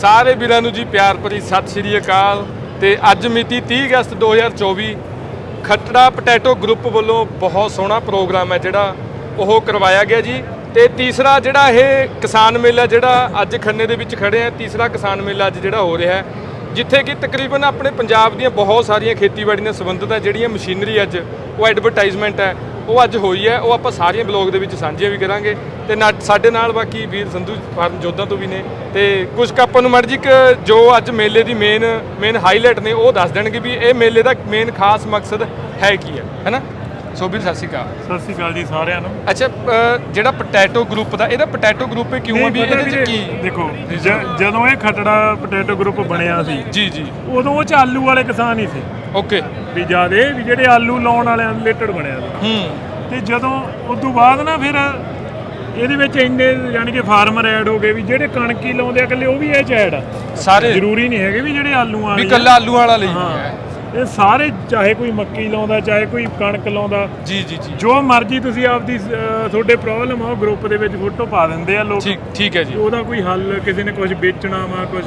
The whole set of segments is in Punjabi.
ਸਾਰੇ ਵੀਰਾਂ ਨੂੰ ਜੀ ਪਿਆਰ ਭਰੀ ਸਤਿ ਸ਼੍ਰੀ ਅਕਾਲ ਤੇ ਅੱਜ ਮਿਤੀ 30 ਅਗਸਤ 2024 ਖੱਟੜਾ ਪੋਟੈਟੋ ਗਰੁੱਪ ਵੱਲੋਂ ਬਹੁਤ ਸੋਹਣਾ ਪ੍ਰੋਗਰਾਮ ਹੈ ਜਿਹੜਾ ਉਹ ਕਰਵਾਇਆ ਗਿਆ ਜੀ ਤੇ ਤੀਸਰਾ ਜਿਹੜਾ ਇਹ ਕਿਸਾਨ ਮੇਲਾ ਜਿਹੜਾ ਅੱਜ ਖੰਨੇ ਦੇ ਵਿੱਚ ਖੜੇ ਆ, ਤੀਸਰਾ ਕਿਸਾਨ ਮੇਲਾ ਅੱਜ ਜਿਹੜਾ ਹੋ ਰਿਹਾ ਹੈ, ਜਿੱਥੇ ਕਿ ਤਕਰੀਬਨ ਆਪਣੇ ਪੰਜਾਬ ਦੀਆਂ ਬਹੁਤ ਸਾਰੀਆਂ ਖੇਤੀਬਾੜੀ ਨਾਲ ਸੰਬੰਧਿਤ ਹੈ, ਜਿਹੜੀਆਂ ਮਸ਼ੀਨਰੀ ਅੱਜ ਉਹ ਐਡਵਰਟਾਈਜ਼ਮੈਂਟ ਹੈ ਉਹ ਅੱਜ ਹੋਈ ਹੈ ਉਹ ਆਪਾਂ ਸਾਰੀਆਂ ਬਲੌਗ ਦੇ ਵਿੱਚ ਸਾਂਝੀਆਂ ਵੀ ਕਰਾਂਗੇ ਤੇ ਸਾਡੇ ਨਾਲ ਬਾਕੀ ਵੀਰ ਸੰਧੂ ਫਾਰਮ ਜੋਧਾ ਤੋਂ ਵੀ ਨੇ ਤੇ ਕੁਝ ਕੁ ਆਪਾਂ ਨੂੰ ਮਰਜ਼ੀ ਜੋ ਅੱਜ ਮੇਲੇ ਦੀ ਮੇਨ ਮੇਨ ਹਾਈਲਾਈਟ ਨੇ ਉਹ ਦੱਸ ਦੇਣਗੇ ਵੀ ਇਹ ਮੇਲੇ ਦਾ ਮੇਨ ਖਾਸ ਮਕਸਦ ਹੈ ਕੀ ਹੈ ਹੈਨਾ? ਸੋ ਵੀਰ ਸਤਿ ਸ਼੍ਰੀ ਅਕਾਲ। ਸਤਿ ਸ਼੍ਰੀ ਅਕਾਲ ਜੀ ਸਾਰਿਆਂ ਨੂੰ। ਅੱਛਾ ਜਿਹੜਾ ਪੋਟੈਟੋ ਗਰੁੱਪ ਦਾ ਇਹਦਾ ਪੋਟੈਟੋ ਗਰੁੱਪ ਕਿਉਂ ਆ ਵੀ ਇਹਦੇ ਚ ਕੀ? ਦੇਖੋ ਜਦੋਂ ਇਹ ਖਟੜਾ ਪੋਟੈਟੋ ਗਰੁੱਪ ਬਣਿਆ ਸੀ ਜੀ ਜੀ। ਉਦੋਂ ਉਹ ਚ ਆਲੂ ਵਾਲੇ ਕਿਸਾਨ ਹੀ ਸੀ। ਓਕੇ। ਵੀ ਜਿਆਦੇ ਵੀ ਜਿਹੜੇ ਆਲੂ ਲਾਉਣ ਵਾਲਿਆਂ ਰਿਲੇਟਡ ਬਣਿਆ ਸੀ ਹੂੰ। ਤੇ ਜਦੋਂ ਉਸ ਤੋਂ ਬਾਅਦ ਨਾ ਫਿਰ ਇਹਦੇ ਵਿੱਚ ਇੰਨੇ ਯਾਨੀ ਕਿ ਫਾਰਮਰ ਐਡ ਹੋ ਗਏ ਵੀ ਜਿਹੜੇ ਕਣਕੀ ਲਾਉਂਦੇ ਆ ਇਕੱਲੇ ਉਹ ਵੀ ਇਹ ਚ ਐਡ ਆ। ਸਾਰੇ। ਜ਼ਰੂਰੀ ਨਹੀਂ ਹੈਗੇ ਵੀ ਜਿਹੜੇ ਆਲੂਆਂ ਵੀ ਵਾਲੇ ਕੱਲਾ ਆਲੂ ਵਾਲਾ ਲਈ। ਹਾਂ। ਹੈ ਇਹ ਸਾਰੇ ਚਾਹੇ ਕੋਈ ਮੱਕੀ ਲਾਉਂਦਾ ਚਾਹੇ ਕੋਈ ਕਣਕ ਲਾਉਂਦਾ। ਜੀ ਜੀ ਜੀ। ਜੋ ਮਰਜ਼ੀ ਤੁਸੀਂ ਆਪਦੀ ਅਹ, ਤੁਹਾਡੇ ਪ੍ਰੋਬਲਮ ਆ ਉਹ ਗਰੁੱਪ ਦੇ ਵਿੱਚ ਫੋਟੋ ਪਾ ਦਿੰਦੇ ਆ ਲੋਕ। ਠੀਕ ਠੀਕ ਹੈ ਜੀ। ਉਹਦਾ ਕੋਈ ਹੱਲ ਕਿਸੇ ਨੇ ਕੁਝ ਵੇਚਣਾ ਵਾ ਕੁਝ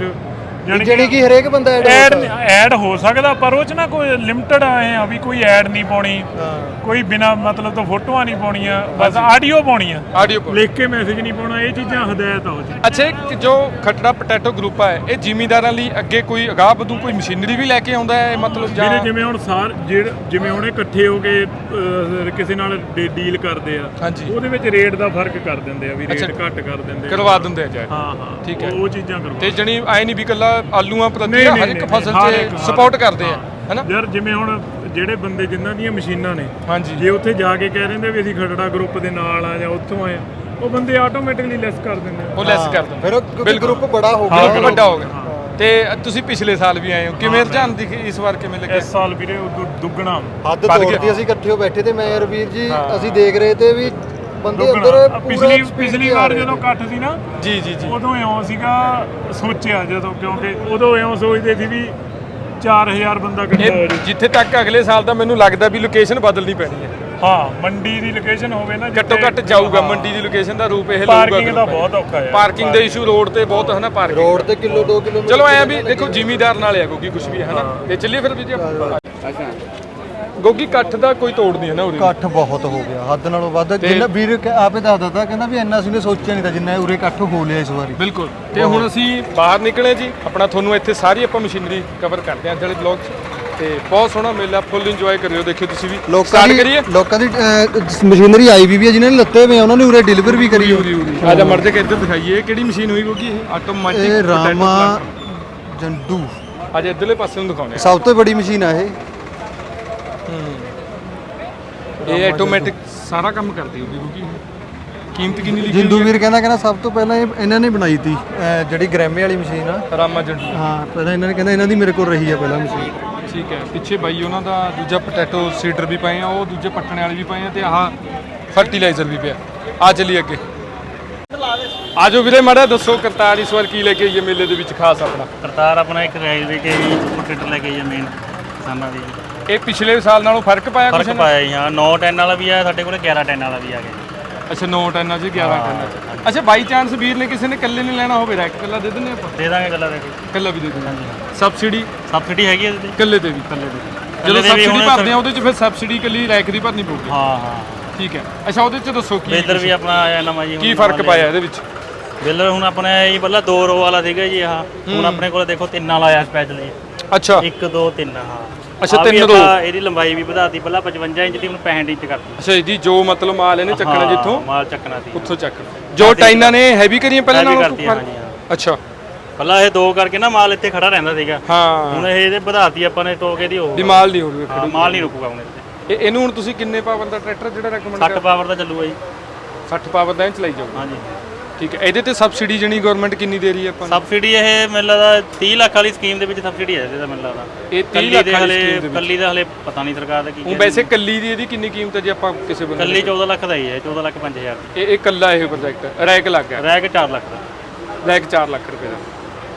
ਜਾਣੀ ਜਿਹੜੀ ਕਿ ਹਰੇਕ ਬੰਦਾ ਐਡ ਐਡ ਹੋ ਸਕਦਾ ਪਰ ਉਹ ਚ ਨਾ ਕੋਈ ਲਿਮਟਡ ਆਏ ਆ ਵੀ ਕੋਈ ਐਡ ਨਹੀਂ ਪਾਉਣੀ। ਕੋਈ ਬਿਨਾ ਮਤਲਬ ਤੋਂ ਫੋਟੋਆਂ ਨਹੀਂ ਪਾਉਣੀਆਂ ਬਸ ਆਡੀਓ ਪਾਉਣੀ ਆ ਆਡੀਓ ਲਿਖ ਕੇ ਮੈਸੇਜ ਨਹੀਂ ਪਾਉਣਾ ਇਹ ਚੀਜ਼ਾਂ ਹਦਾਇਤ ਆ ਉਹ ਚ। ਅੱਛਾ ਇੱਕ ਜੋ ਖੱਟੜਾ ਪੋਟੈਟੋ ਗਰੁੱਪ ਹੈ ਇਹ ਜ਼ਿਮੀਂਦਾਰਾਂ ਲਈ ਅੱਗੇ ਕੋਈ ਅਗਾਹ ਵਧੂ ਕੋਈ ਮਸ਼ੀਨਰੀ ਵੀ ਲੈ ਕੇ ਆਉਂਦਾ ਹੈ ਮਤਲਬ ਜਾਂ ਜਿਹੜੇ ਜਿਵੇਂ ਹੁਣ ਸਾਰ ਜਿਵੇਂ ਹੁਣ ਇਕੱਠੇ ਹੋ ਕੇ ਕਿਸੇ ਨਾਲ ਡੀਲ ਕਰਦੇ ਆ। ਉਹਦੇ ਵਿੱਚ ਰੇਟ ਦਾ ਫ਼ਰਕ ਕਰ ਦਿੰਦੇ ਆ ਵੀ ਰੇਟ। ਘੱਟ ਕਰ ਦਿੰਦੇ ਕਰਵਾ ਦਿੰਦੇ ਆ ਹਾਂ ਹਾਂ। ਠੀਕ ਹੈ। ਉਹ- ਚੀਜ਼ਾਂ ਕਰਵਾ ਤੇ ਜਣੀ ਐ ਨਹੀਂ ਵੀ ਕੱਲਾ ਆਲੂਆਂ ਪ੍ਰਤੀ ਨਹੀਂ, ਹਰ ਇੱਕ ਫਸਲ 'ਚ ਸਪੋਰਟ ਕਰਦੇ ਆ। ਹੈਨਾ? ਯਾਰ ਜਿਵੇਂ ਹੁਣ ਜਿਹੜੇ ਬੰਦੇ ਜਿਨ੍ਹਾਂ ਦੀਆਂ ਮਸ਼ੀਨਾਂ ਨੇ ਹਾਂਜੀ। ਜੇ ਉੱਥੇ ਜਾ ਕੇ ਕਹਿ ਦਿੰਦੇ ਵੀ ਅਸੀਂ ਖਟੜਾ ਗਰੁੱਪ ਦੇ ਨਾਲ ਆ ਜਾਂ ਉੱਥੋਂ ਆਏ ਉਹ ਬੰਦੇ ਆਟੋਮੈਟਿਕਲੀ ਲੈਸ ਕਰ ਦਿੰਦੇ ਆ। ਉਹ ਲੈਸ ਕਰ ਦਿੰਦੇ ਫਿਰ ਉਹ ਗਰੁੱਪ ਬੜਾ ਹੋ ਗਿਆ। ਵੱਡਾ ਹੋ ਗਿਆ। ਤੇ ਤੁਸੀਂ ਪਿਛਲੇ ਸਾਲ ਵੀ ਆਏ ਹੋ। ਕਿਵੇਂ ਰੁਝਾਨ ਦਿਖੇ ਇਸ ਵਾਰ ਕਿਵੇਂ ਲੱਗਿਆ? ਇਸ ਸਾਲ ਵੀਰੇ ਦੁੱਗਣਾ। ਹੱਦ। ਤੋੜਦੀ ਅਸੀਂ ਇਕੱਠੇ ਹੋ ਬੈਠੇ ਤੇ ਮੈਂ ਯਾਰ ਵੀਰ ਜੀ। ਅਸੀਂ ਦੇਖ ਰਹੇ ਤੇ ਵੀ ਬੰਦੇ ਅੰਦਰ ਪਿਛਲੀ ਪਿਛਲੀ ਵਾਰ ਜਦੋਂ। ਇਕੱਠ ਸੀ ਨਾ ਜੀ ਜੀ ਜੀ। ਉਦੋਂ ਇਉਂ ਸੀਗਾ ਸੋਚਿਆ ਜਦੋਂ ਕਿਉਂਕਿ ਉਦੋਂ ਇਉਂ ਸੋਚਦੇ ਸੀ ਵੀ 4000 ਬੰਦਾ ਇਕੱਠਾ ਹੋ ਜਾਊ। ਜਿੱਥੇ ਤੱਕ ਅਗਲੇ ਸਾਲ ਦਾ ਮੈਨੂੰ ਲੱਗਦਾ ਵੀ ਲੋਕੇਸ਼ਨ ਬਦਲਣੀ ਪੈਣੀ ਹੈ। ਹਾਂ ਮੰਡੀ ਦੀ ਲੋਕੇਸ਼ਨ ਹੋਵੇ ਨਾ ਘੱਟੋ ਘੱਟ ਜਾਊਗਾ ਮੰਡੀ ਦੀ ਲੋਕੇਸ਼ਨ ਦਾ ਰੂਪ ਇਹ ਪਾਰਕਿੰਗ ਦਾ ਲਊਗਾ ਬਹੁਤ ਔਖਾ ਹੈ। ਪਾਰਕਿੰਗ ਦੇ ਇਸ਼ੂ ਰੋਡ ਤੇ ਬਹੁਤ ਹੈ ਨਾ ਪਾਰਕਿੰਗ ਰੋਡ ਤੇ ਕਿਲੋ 2 ਕਿਲੋਮੀਟਰ ਚਲੋ ਐ ਵੀ ਦੇਖੋ ਜ਼ਿਮੀਦਾਰ ਨਾਲ ਆ ਗੋਗੀ ਕੁਝ ਵੀ ਹੈ ਨਾ। ਤੇ ਚੱਲੀਏ ਫਿਰ ਵੀ ਜੀ ਆਪਾਂ। ਗੋਗੀ ਇਕੱਠ ਦਾ ਕੋਈ ਤੋੜ ਨਹੀਂ ਹੈ ਨਾ ਉਰੇ ਇਕੱਠ ਬਹੁਤ ਹੋ ਗਿਆ ਹੱਦ ਨਾਲੋਂ ਵੱਧ। ਜਿੰਨਾ ਵੀਰ ਕ- ਆਪੇ ਦੱਸਦਾ ਤਾ ਕਹਿੰਦਾ ਵੀ ਇੰਨਾ ਅਸੀਂ ਨੇ ਸੋਚਿਆ ਨਹੀਂ ਤਾਂ ਜਿੰਨਾ ਉਰੇ ਇਕੱਠ ਹੋ ਲਿਆ ਇਸ ਵਾਰੀ। ਬਿਲਕੁਲ। ਤੇ ਹੁਣ ਅਸੀਂ ਬਾਹਰ ਨਿਕਲੇ ਜੀ ਆਪਣਾ ਤੁਹਾਨੂੰ ਇੱਥੇ ਸਾਰੀ ਆਪਾਂ ਮਸ਼ੀਨਰੀ ਕਵਰ ਕਰਦੇ ਹਾਂ ਅੱਜ ਵਾਲੇ ਬਲੌਗ 'ਚ। ਤੇ ਬਹੁਤ ਸੋਹਣਾ ਮੇਲਾ ਫੁੱਲ ਇੰਜੋਏ ਕਰਿਓ ਦੇਖਿਓ ਤੁਸੀਂ ਵੀ। ਲੋਕਾਂ Start ਦੀ ਕਰੀਏ? ਲੋਕਾਂ ਦੀ ਅਹ, ਮਸ਼ੀਨਰੀ ਆਈ ਵੀ ਵੀ ਹੈ ਜਿਨ੍ਹਾਂ ਨੇ ਲੱਤੇ ਹੋਏ ਆ, ਉਹਨਾਂ ਨੇ ਉਰੇ ਡਿਲੀਵਰ ਵੀ ਕਰੀ ਹੋਈ ਆ ਜਾ ਮਰਦੇ ਕੇ ਇੱਧਰ ਦਿਖਾਈਏ ਇਹ ਕਿਹੜੀ ਮਸ਼ੀਨ ਹੋਈ ਗੋਗੀ ਇਹ ਆਟੋਮੈਟਿਕ ਇਹ ਰਾਮਾ ਜੰਡੂ। ਅੱਜ ਇੱਧਰਲੇ ਪਾਸੇ ਨੂੰ ਦਿਖਾਉਂਦੇ ਸਭ ਤੋਂ ਵੱਡੀ ਮਸ਼ੀਨ ਆ ਇਹ। ਆ ਇਹ ਆਟੋਮੈਟਿਕ ਸਾਰਾ ਕੰਮ ਕਰਦੀ ਹੋਗੀ ਗੋਗੀ ਕੀਮਤ ਕਿੰਨੀ ਲਿਖੀ ਜਿੰਦੂ ਵੀਰ ਕਹਿੰਦਾ ਕਹਿੰਦਾ ਸਭ ਤੋਂ ਪਹਿਲਾਂ ਇਹ ਇਹਨਾਂ ਨੇ ਬਣਾਈ ਤੀ ਅਹ, ਜਿਹੜੀ ਗ੍ਰੈਮੇ ਵਾਲੀ ਮਸ਼ੀਨ ਆ। ਰਾਮਾ ਜੰਡੂ ਹਾਂ ਪਹਿਲਾਂ ਇਹਨਾਂ ਨੇ ਕਹਿੰਦਾ ਇਹਨਾਂ ਦੀ ਮੇਰੇ ਕੋਲ ਰਹੀ ਆ ਪਹਿਲਾਂ ਮਸ਼ੀਨ। ਠੀਕ ਹੈ। ਪਿੱਛੇ ਬਾਈ ਉਹਨਾਂ ਦਾ ਦੂਜਾ ਪੋਟੈਟੋ ਸੀਡਰ ਵੀ ਪਏ ਆ ਉਹ ਦੂਜੇ ਪੱਟਣੇ ਵਾਲੇ ਵੀ ਪਏ ਆ ਤੇ ਆਹ ਫਰਟੀਲਾਈਜ਼ਰ ਵੀ ਪਿਆ। ਆ ਚੱਲੀ ਅੱਗੇ। ਆਜੋ ਵੀਰੇ ਮਾੜਾ ਦੱਸੋ ਕਰਤਾਰ ਇਸ ਵਾਰ ਕੀ ਲੈ ਕੇ ਆਈਏ ਮੇਲੇ ਦੇ ਵਿੱਚ ਖਾਸ ਆਪਣਾ? ਕਰਤਾਰ ਆਪਣਾ ਇੱਕ ਰੇਲਵੇ ਕੇ ਜੀ ਲੈ ਕੇ ਜੀ ਮੇਨ ਕਿਸਾਨਾਂ ਦੀ ਇਹ ਪਿਛਲੇ ਸਾਲ ਨਾਲੋਂ ਫ਼ਰਕ ਪਾਇਆ ਕੁਛ ਫ਼ਰਕ ਪਾਇਆ ਜੀ ਹਾਂ 9 10 ਵਾਲਾ ਵੀ ਆ ਸਾਡੇ ਕੋਲ 11 10 ਵਾਲਾ ਵੀ ਆ ਗਿਆ। ਅੱਛਾ 9 ਟੈਨਾਂ ਚ 11 ਟੈਨਾਂ ਚ। ਅੱਛਾ ਬਾਈ ਚਾਂਸ ਵੀਰ ਨੇ ਕਿਸੇ ਨੇ ਇਕੱਲੇ ਨੇ ਲੈਣਾ ਹੋਵੇ ਰੈਕ ਇਕੱਲਾ ਦੇ ਦਿੰਦੇ ਆਪਾਂ? ਦੇ ਦਾਂਗੇ ਗੱਲਾਂ ਦੇ ਇਕੱਲਾ ਵੀ ਦੇ ਦਿੰਦੇ। ਸਬਸਿਡੀ ਸਬਸਿਡੀ ਹੈਗੀ ਇਹਦੇ ਤੇ? ਇਕੱਲੇ ਤੇ ਵੀ ਇਕੱਲੇ ਤੇ ਜਦੋਂ ਸਬਸਿਡੀ ਭਰਦੇ ਆ ਉਹਦੇ ਚ ਫਿਰ ਸਬਸਿਡੀ ਇਕੱਲੀ ਰੈਕ ਦੀ ਭਰਨੀ ਪਊਗੀ। ਹਾਂ ਹਾਂ। ਠੀਕ ਹੈ। ਅੱਛਾ ਉਹਦੇ ਚ ਦੱਸੋ ਕੀ ਬੇਦਰ ਵੀ ਆਪਣਾ ਆਇਆ ਨਵਾਂ ਜੀ ਕੀ ਫ਼ਰਕ ਪਾਇਆ ਇਹਦੇ ਵਿੱਚ? ਬੇਲਰ ਹੁਣ ਆਪਣੇ ਇਹ ਪਹਿਲਾਂ 2 ਰੋ ਵਾਲਾ ਸੀਗਾ ਜੀ ਆਹ। ਹੁਣ ਆਪਣੇ ਕੋਲ ਦੇਖੋ ਤਿੰਨ ਵਾਲਾ ਆਇਆ ਸਪੈਸ਼ਲ ਜੀ। ਅੱਛਾ। 1 2 3 ਹਾਂ। ਅੱਛਾ, ਆਹ ਵੀ ਤਿੰਨ ਆਪਾਂ row। ਇਹਦੀ ਲੰਬਾਈ ਵੀ ਵਧਾਤੀ ਪਹਿਲਾਂ 55 ਇੰਚ ਦੀ ਹੁਣ 65 ਇੰਚ ਕਰਤੀ ਅੱਛਾ ਜੀ ਜੋ ਮਤਲਬ ਮਾਲ ਇਹਨੇ ਚੱਕਣਾ ਹਾਂ, ਜਿੱਥੋਂ ਮਾਲ ਚੱਕਣਾ ਸੀ। ਉੱਥੋਂ ਚੱਕ। ਜੋ ਟਾਈਨਾਂ ਨੇ ਹੈਵੀ ਕਰੀਆਂ ਪਹਿਲਾਂ Heavy ਨਾਲੋਂ? ਹਾਂਜੀ। ਅੱਛਾ। ਪਹਿਲਾਂ ਇਹ ਦੋ ਕਰਕੇ ਨਾ ਮਾਲ ਇੱਥੇ ਖੜਾ ਰਹਿੰਦਾ ਸੀਗਾ। ਹਾਂ। ਹੁਣ ਇਹ ਇਹਦੇ ਵਧਾਤੀ ਆਪਾਂ ਨੇ ਟੋਕੇ ਦੀ ਹੋ ਵੀ ਮਾਲ ਨਹੀਂ ਹੋਵੇ ਹਾਂ ਮਾਲ ਨਹੀਂ ਰੁਕੂਗਾ ਹੁਣ ਇੱਥੇ। ਇਹ ਇਹਨੂੰ ਹੁਣ ਤੁਸੀਂ ਕਿੰਨੇ ਪਾਵਰ ਦਾ ਟਰੈਕਟਰ ਜਿਹੜਾ ਰეკਮੈਂਡ 60 ਪਾਵਰ ਦਾ ਚੱਲੂਗਾ ਜੀ। 60 ਪਾਵਰ ਦਾ ਇਹ ਚਲਾਈ ਜਾਊਗਾ। ਹਾਂਜੀ। ਠੀਕ ਹੈ ਇਹਦੇ ਤੇ ਸਬਸਿਡੀ ਜਣੀ ਗਵਰਨਮੈਂਟ ਕਿੰਨੀ ਦੇ ਰਹੀ ਹੈ ਆਪਾਂ ਨੂੰ? ਸਬਸਿਡੀ ਇਹ ਮੈਨੂੰ ਲੱਗਦਾ 30 ਲੱਖ ਵਾਲੀ ਸਕੀਮ ਦੇ ਵਿੱਚ ਸਬਸਿਡੀ ਹੈ ਇਹਦੇ ਮੈਨੂੰ ਲੱਗਦਾ। ਇਹ 30 ਕੱਲੀ ਲੱਖ ਦੇ ਵਾਲੀ ਹਲੇ ਸਕੀਮ ਦੇ ਵਿੱਚ? ਕੱਲੀ ਦਾ ਹਲੇ ਪਤਾ ਨਹੀਂ ਸਰਕਾਰ ਦਾ ਕੀ ਉਹ ਵੈਸੇ ਕੱਲੀ ਦੀ ਇਹਦੀ ਕਿੰਨੀ ਕੀਮਤ ਹੈ ਜੇ ਆਪਾਂ ਕਿਸੇ ਬੰਦੇ ਕੱਲੀ 14 ਲੱਖ ਦਾ ਹੀ ਹੈ 14 ਲੱਖ 5000 ਦੀ ਇਹ ਇਹ ਕੱਲਾ ਇਹ ਪ੍ਰੋਜੈਕਟ ਰੈਕ ਲੱਗ ਗਿਆ। ਰਹਿ ਕੇ 4 ਲੱਖ ਦਾ। ਰੈਕ 4 ਲੱਖ ਰੁਪਏ ਦਾ।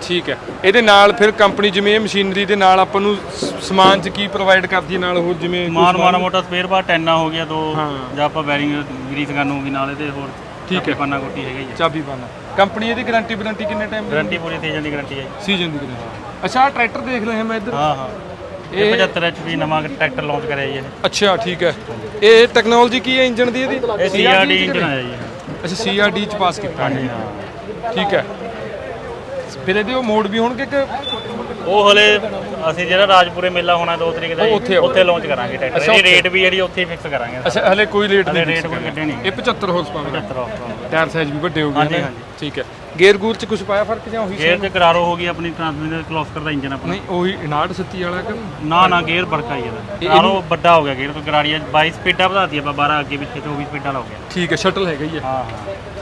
ਠੀਕ ਹੈ ਇਹਦੇ ਨਾਲ ਫਿਰ ਕੰਪਨੀ ਜਿਵੇਂ ਇਹ ਮਸ਼ੀਨਰੀ ਦੇ ਨਾਲ ਆਪਾਂ ਨੂੰ ਸ- ਸਮਾਨ ਚ ਕੀ ਪ੍ਰੋਵਾਈਡ ਕਰਦੀ ਹੈ ਨਾਲ ਹੋਰ ਜਿਵੇਂ ਮਾਨ ਮਾੜਾ ਮੋਟਾ ਸਪੇਅਰ ਪਾਰਟ ਟੈਨਾ ਹੋ ਗਿਆ ਦੋ ਹਾਂ। ਜਾਂ ਆਪਾਂ ਬੈਰਿੰਗ ਗਰੀਸ ਕਰਨ ਨੂੰ ਵੀ ਨਾਲ ਇਹਦੇ ਹੋਰ ਠੀਕ ਹੈ। ਪੰਨਾ ਕੋਟੀ ਹੈਗਾ ਜੀ। ਚਾਬੀ ਪਾਣਾ ਕੰਪਨੀ ਇਹਦੀ ਗਾਰੰਟੀ ਵਾਰੰਟੀ ਕਿੰਨੇ ਟਾਈਮ ਦੀ ਗਾਰੰਟੀ ਪੂਰੀ ਸੀਜ਼ਨ ਦੀ ਗਾਰੰਟੀ ਹੈ ਜੀ। ਸੀਜ਼ਨ ਦੀ ਗਾਰੰਟੀ ਅੱਛਾ ਆਹ ਟਰੈਕਟਰ ਦੇਖ ਰਹੇ ਹਾਂ ਮੈਂ ਇੱਧਰ। ਹਾਂ ਹਾਂ। ਇਹ 75 HP ਨਵਾਂ ਟਰੈਕਟਰ ਲਾਂਚ ਕਰਿਆ ਜੀ ਇਹ। ਅੱਛਾ ਠੀਕ ਹੈ। ਇਹ ਟੈਕਨੋਲੋਜੀ ਕੀ ਹੈ ਇੰਜਨ ਦੀ ਇਹਦੀ? ਇਹ CRD ਇੰਜਨ ਆਇਆ ਜੀ। ਅੱਛਾ ਸੀਆਰਡੀ ਚ ਪਾਸ ਕੀਤਾ। ਹਾਂਜੀ ਹਾਂ। ਠੀਕ ਹੈ। ਫਿਰ ਇਹਦੇ ਉਹ ਮੋਡ ਵੀ ਹੋਣਗੇ ਕਿ ਉਹ ਹਲੇ ਅਸੀਂ ਜਿਹੜਾ ਰਾਜਪੁਰੇ ਮੇਲਾ ਹੋਣਾ 2 ਤਰੀਕ ਦਾ ਉਹ ਜੀ, ਉੱਥੇ। ਉੱਥੇ ਲਾਂਚ ਕਰਾਂਗੇ ਟਰੈਕਟਰ ਇਹ। ਰੇਟ ਵੀ ਜਿਹੜੀ ਉੱਥੇ ਫਿਕਸ ਕਰਾਂਗੇ ਅੱਛਾ ਹਲੇ ਕੋਈ ਹਲੇ ਨਹੀਂ ਰੇਟ ਕੋਈ ਕੱਢੇ ਨਹੀਂ। ਇਹ 75 ਹਾਰਸ ਪਾਵਰ 75 ਆਫ ਟਾਇਰ ਸਾਈਜ਼ ਵੀ ਵੱਡੇ ਹੋ ਗਏ ਹਾਂਜੀ, ਨੇ। ਹਾਂਜੀ। ਠੀਕ ਹੈ। ਗੇਅਰ ਗੂਰ ਚ ਕੁਝ ਪਾਇਆ ਫ਼ਰਕ ਜਾਂ ਉਹੀ ਗੇਅਰ ਤੇ ਕਰਾਰੋ ਹੋ ਗਈ ਆਪਣੀ ਟਰਾਂਸਮਿਸ਼ਨ ਕਲੋਸਕਰ ਦਾ ਇੰਜਨ ਆਪਣਾ। ਨਹੀਂ ਉਹੀ 59 ਵਾਲਾ ਕਿ? ਨਾ ਨਾ ਗੇਅਰ ਬਰਕਾ ਹੀ ਇਹਦਾ। ਕਰਾਰੋ ਵੱਡਾ ਹੋ ਗਿਆ ਗੇਅਰ ਤੋਂ ਗਰਾੜੀਆ 22 ਸਪੀਡਾਂ ਵਧਾਤੀ ਆਪਾਂ 12 ਅੱਗੇ ਪਿੱਛੇ 24 ਸਪੀਡਾਂ ਹੋ ਗਿਆ। ਠੀਕ ਹੈ ਸ਼ਟਲ ਹੈਗਾ ਹੀ ਹੈ ਹਾਂ ਹਾਂ। ਹੈ ਹੈ।